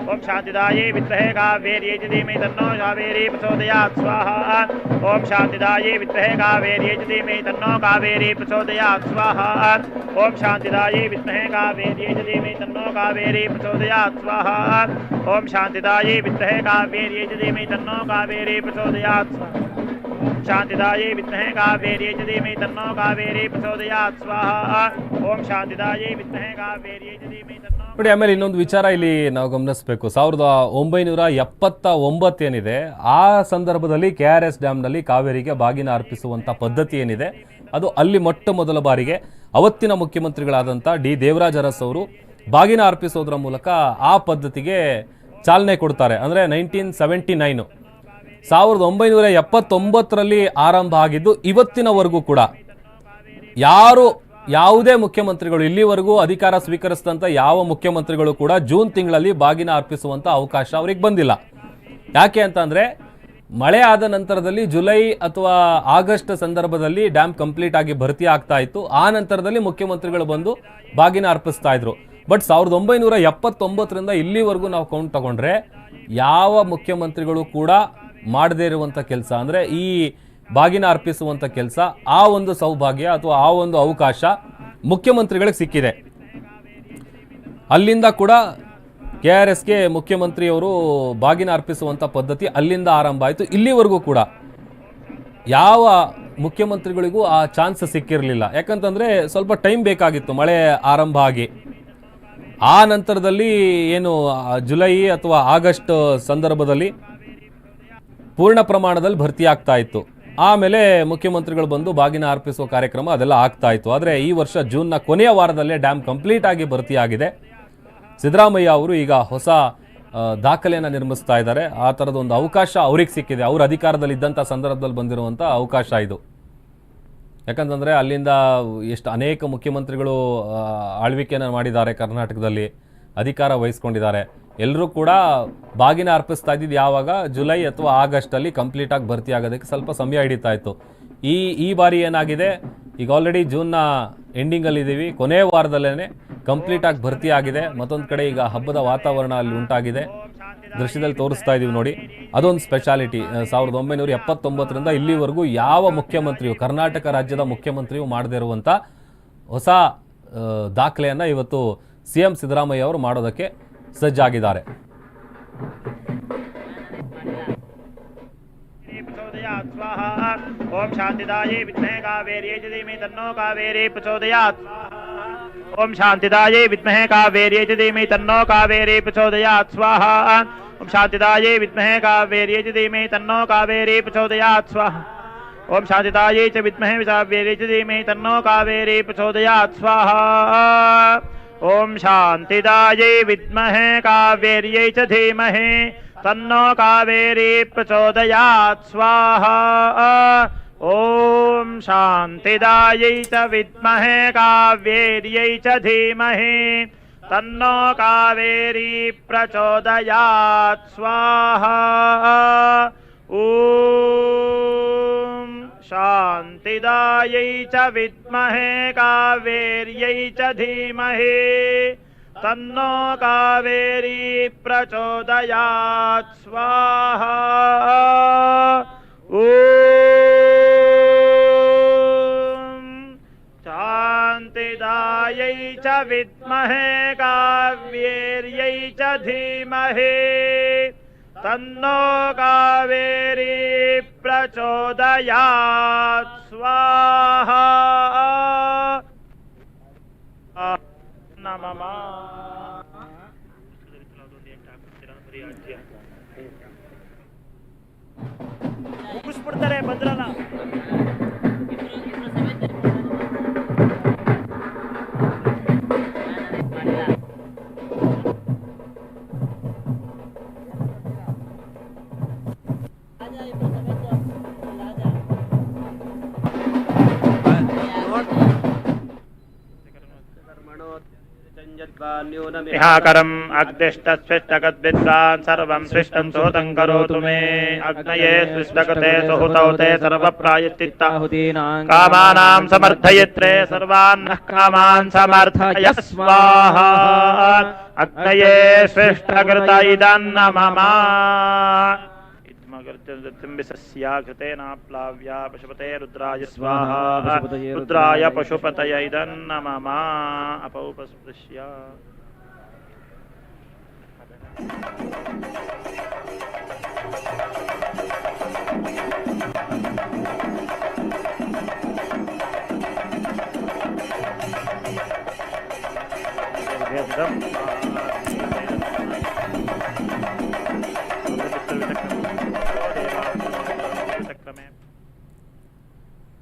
ಓಂ ಶಾಂತಿದಾಯೈ ವಿದ್ಮಹೇ ಕಾವೇರ್ಯೈ ಧೀಮಹಿ ತನ್ನೋ ಕಾವೇರಿ ಪ್ರಚೋದಯಾತ್ ಸ್ವಾಹಾ ಓಂ ಶಾಂತಿದಾಯೈ ವಿದ್ಮಹೇ ಕಾವೇರ್ಯೈ ಧೀಮಹಿ ತನ್ನೋ ಕಾವೇರಿ ಪ್ರಚೋದಯಾತ್ ಸ್ವಾಹಾ ಓಂ ಶಾಂತಿದಾಯೈ ವಿದ್ಮಹೇ ಕಾವೇರ್ಯೈ ಧೀಮಹಿ ತನ್ನೋ ಕಾವೇರಿ ಪ್ರಚೋದಯಾತ್ ಸ್ವಾಹಾ ಓಂ ಶಾಂತಿದಾಯಿ ವಿದ್ಮಹೇ ಕಾವೇರ್ಯೈ ಧೀಮಹಿ ತನ್ನೋ ಕಾವೇರಿ ಪ್ರಚೋದಯಾತ್ ಸ್ವಾಹಾ ಶಾಂತಿದಾಯೈ ವಿದ್ಮಹೇ ಕಾವೇರ್ಯೈ ಧೀಮಹಿ ತನ್ನೋ ಕಾವೇರಿ ಪ್ರಚೋದಯಾತ್ ಸ್ವಾಹಾ ಓಂ ಶಾಂತಿದಾಯಿ ವಿದ್ಮಹೇ ಕಾವೇರ್ಯೈ ಧೀಮಹಿ ತನ್ನೋ ನೋಡಿ, ಆಮೇಲೆ ಇನ್ನೊಂದು ವಿಚಾರ ಇಲ್ಲಿ ನಾವು ಗಮನಿಸಬೇಕು. ಸಾವಿರದ ಒಂಬೈನೂರ ಎಪ್ಪತ್ತ ಒಂಬತ್ತೇನಿದೆ ಆ ಸಂದರ್ಭದಲ್ಲಿ ಕೆ ಆರ್ ಎಸ್ ಡ್ಯಾಮ್ನಲ್ಲಿ ಕಾವೇರಿಗೆ ಬಾಗಿನ ಅರ್ಪಿಸುವಂಥ ಪದ್ಧತಿ ಏನಿದೆ, ಅದು ಅಲ್ಲಿ ಮೊಟ್ಟ ಮೊದಲ ಬಾರಿಗೆ ಅವತ್ತಿನ ಮುಖ್ಯಮಂತ್ರಿಗಳಾದಂಥ ಡಿ ದೇವರಾಜ ಅರಸ್ ಅವರು ಬಾಗಿನ ಅರ್ಪಿಸೋದ್ರ ಮೂಲಕ ಆ ಪದ್ಧತಿಗೆ ಚಾಲನೆ ಕೊಡ್ತಾರೆ. ಅಂದರೆ ನೈನ್ಟೀನ್ ಸೆವೆಂಟಿ ನೈನು ಸಾವಿರದ ಒಂಬೈನೂರ ಎಪ್ಪತ್ತೊಂಬತ್ತರಲ್ಲಿ ಆರಂಭ ಆಗಿದ್ದು ಇವತ್ತಿನವರೆಗೂ ಕೂಡ. ಯಾರು, ಯಾವುದೇ ಮುಖ್ಯಮಂತ್ರಿಗಳು ಇಲ್ಲಿವರೆಗೂ ಅಧಿಕಾರ ಸ್ವೀಕರಿಸಿದಂಥ ಯಾವ ಮುಖ್ಯಮಂತ್ರಿಗಳು ಕೂಡ ಜೂನ್ ತಿಂಗಳಲ್ಲಿ ಬಾಗಿನ ಅರ್ಪಿಸುವಂಥ ಅವಕಾಶ ಅವ್ರಿಗೆ ಬಂದಿಲ್ಲ. ಯಾಕೆ ಅಂತಂದರೆ, ಮಳೆ ಆದ ನಂತರದಲ್ಲಿ ಜುಲೈ ಅಥವಾ ಆಗಸ್ಟ್ ಸಂದರ್ಭದಲ್ಲಿ ಡ್ಯಾಮ್ ಕಂಪ್ಲೀಟ್ ಆಗಿ ಭರ್ತಿ ಆಗ್ತಾ ಇತ್ತು. ಆ ನಂತರದಲ್ಲಿ ಮುಖ್ಯಮಂತ್ರಿಗಳು ಬಂದು ಬಾಗಿನ ಅರ್ಪಿಸ್ತಾ ಇದ್ರು. ಬಟ್ ಸಾವಿರದ ಒಂಬೈನೂರ ಎಪ್ಪತ್ತೊಂಬತ್ತರಿಂದ ಇಲ್ಲಿವರೆಗೂ ನಾವು ಕೌಂಟ್ ತಗೊಂಡ್ರೆ ಯಾವ ಮುಖ್ಯಮಂತ್ರಿಗಳು ಕೂಡ ಮಾಡದೇ ಇರುವಂಥ ಕೆಲಸ ಅಂದರೆ ಈ ಬಾಗಿನ ಅರ್ಪಿಸುವಂಥ ಕೆಲಸ, ಆ ಒಂದು ಸೌಭಾಗ್ಯ ಅಥವಾ ಆ ಒಂದು ಅವಕಾಶ ಮುಖ್ಯಮಂತ್ರಿಗಳಿಗೆ ಸಿಕ್ಕಿದೆ. ಅಲ್ಲಿಂದ ಕೂಡ ಕೆ ಆರ್ ಎಸ್ಗೆ ಮುಖ್ಯಮಂತ್ರಿಯವರು ಬಾಗಿನ ಅರ್ಪಿಸುವಂಥ ಪದ್ಧತಿ ಅಲ್ಲಿಂದ ಆರಂಭ ಆಯಿತು. ಇಲ್ಲಿವರೆಗೂ ಕೂಡ ಯಾವ ಮುಖ್ಯಮಂತ್ರಿಗಳಿಗೂ ಆ ಚಾನ್ಸ್ ಸಿಕ್ಕಿರಲಿಲ್ಲ. ಯಾಕಂತಂದರೆ ಸ್ವಲ್ಪ ಟೈಮ್ ಬೇಕಾಗಿತ್ತು, ಮಳೆ ಆರಂಭ ಆಗಿ. ಆ ನಂತರದಲ್ಲಿ ಏನು ಜುಲೈ ಅಥವಾ ಆಗಸ್ಟ್ ಸಂದರ್ಭದಲ್ಲಿ ಪೂರ್ಣ ಪ್ರಮಾಣದಲ್ಲಿ ಭರ್ತಿ ಆಗ್ತಾ ಇತ್ತು. ಆಮೇಲೆ ಮುಖ್ಯಮಂತ್ರಿಗಳು ಬಂದು ಬಾಗಿನ ಅರ್ಪಿಸುವ ಕಾರ್ಯಕ್ರಮ ಅದೆಲ್ಲ ಆಗ್ತಾ ಇತ್ತು. ಆದರೆ ಈ ವರ್ಷ ಜೂನ್ನ ಕೊನೆಯ ವಾರದಲ್ಲೇ ಡ್ಯಾಮ್ ಕಂಪ್ಲೀಟ್ ಆಗಿ ಭರ್ತಿಯಾಗಿದೆ ಸಿದ್ದರಾಮಯ್ಯ ಅವರು ಈಗ ಹೊಸ ದಾಖಲೆಯನ್ನು ನಿರ್ಮಿಸ್ತಾ ಇದ್ದಾರೆ. ಆ ಥರದ ಒಂದು ಅವಕಾಶ ಅವ್ರಿಗೆ ಸಿಕ್ಕಿದೆ. ಅವ್ರ ಅಧಿಕಾರದಲ್ಲಿ ಇದ್ದಂಥ ಸಂದರ್ಭದಲ್ಲಿ ಬಂದಿರುವಂಥ ಅವಕಾಶ ಇದು. ಯಾಕಂತಂದರೆ ಅಲ್ಲಿಂದ ಎಷ್ಟು ಅನೇಕ ಮುಖ್ಯಮಂತ್ರಿಗಳು ಆಳ್ವಿಕೆಯನ್ನು ಮಾಡಿದ್ದಾರೆ ಕರ್ನಾಟಕದಲ್ಲಿ, ಅಧಿಕಾರ ವಹಿಸ್ಕೊಂಡಿದ್ದಾರೆ. ಎಲ್ಲರೂ ಕೂಡ ಬಾಗಿನ ಅರ್ಪಿಸ್ತಾ ಇದ್ದಿದ್ದು ಯಾವಾಗ? ಜುಲೈ ಅಥವಾ ಆಗಸ್ಟಲ್ಲಿ ಕಂಪ್ಲೀಟಾಗಿ ಭರ್ತಿ ಆಗೋದಕ್ಕೆ ಸ್ವಲ್ಪ ಸಮಯ ಹಿಡಿತಾ ಇತ್ತು. ಈ ಈ ಬಾರಿ ಏನಾಗಿದೆ? ಈಗ ಆಲ್ರೆಡಿ ಜೂನ್ನ ಎಂಡಿಂಗಲ್ಲಿದ್ದೀವಿ ಕೊನೆಯ ವಾರದಲ್ಲೇ ಕಂಪ್ಲೀಟಾಗಿ ಭರ್ತಿ ಆಗಿದೆ. ಮತ್ತೊಂದು ಕಡೆ ಈಗ ಹಬ್ಬದ ವಾತಾವರಣ ಅಲ್ಲಿ ಉಂಟಾಗಿದೆ. ದೃಶ್ಯದಲ್ಲಿ ತೋರಿಸ್ತಾ ಇದ್ದೀವಿ ನೋಡಿ. ಅದೊಂದು ಸ್ಪೆಷಾಲಿಟಿ ಸಾವಿರದ ಒಂಬೈನೂರ ಎಪ್ಪತ್ತೊಂಬತ್ತರಿಂದ ಇಲ್ಲಿವರೆಗೂ ಯಾವ ಮುಖ್ಯಮಂತ್ರಿಯು, ಕರ್ನಾಟಕ ರಾಜ್ಯದ ಮುಖ್ಯಮಂತ್ರಿಯು ಮಾಡದೇ ಇರುವಂಥ ಹೊಸ ದಾಖಲೆಯನ್ನು ಇವತ್ತು ಸಿ ಎಂ ಸಿದ್ದರಾಮಯ್ಯ ಅವರು ಮಾಡೋದಕ್ಕೆ ಸಜ್ಜಾಗಿದ್ದಾರೆ. ಓಂ ಶಾಂತಿದಾಯಿ ವಿದ್ಮಹೇ ಕಾವೇರಿಯೇ ಧೀಮಹಿ ತನ್ನೋ ಕಾವೇರಿ. ಪ್ರಚೋದಯಾತ್ ಓಂ ಶಾಂತಿದಾಯಿ ವಿದ್ಮಹೇ ಕಾವೇರಿಯೇ ಧೀಮಹಿ ತನ್ನೋ ಕಾವೇರಿ. ಪ್ರಚೋದಯಾತ್ ಸ್ವಾಹ. ॐ शान्तिदायै विद्महे कावेर्यै च धीमहि तन्नो कावेरी प्रचोदयात् स्वाहा। ॐ शान्तिदायै च विद्महे कावेर्यै च धीमहि तन्नो कावेरी प्रचोदयात् स्वाहा। ॐ शान्तिदायै विद्महे कावेर्यै च धीमहि तन्नो कावेरी प्रचोदयात् स्वाहा। ॐ शान्तिदायै च विद्महे कावेर्यै च धीमहि तन्नो कावेरी प्रचोदयात् स्वाहा। ॐ शान्तिदायै च विद्महे कावेर्यै च धीमहि। तन्नो कावेरी प्रचोदयात् स्वाहा। ॐ शान्तिदायै च विद्महे काव्येर्यै च धीमहि तन्नो कावेरी प्रचोदयात् स्वाहा ನಮಮ ಮುಗಿಸ್ಬಿಡ್ತಾರೆ ಭದ್ರನ इहाकरम् अग्निष्टस्विष्टगद्विद्वान् सर्वं सृष्टं सोतं करोतु मे अग्नये सृष्टगते सुहुतौ ते सर्वप्रायश्चित्ताहुतीनां कामानां समर्थयित्रे सर्वान् नः कामान् समर्थय स्वाहा अग्नये सृष्टकृत इदन्न कृते पशुपते रुद्राय स्वाहा। रुद्राय पशुपतय इदन्नममा अपौपस्पृश्य Yeah,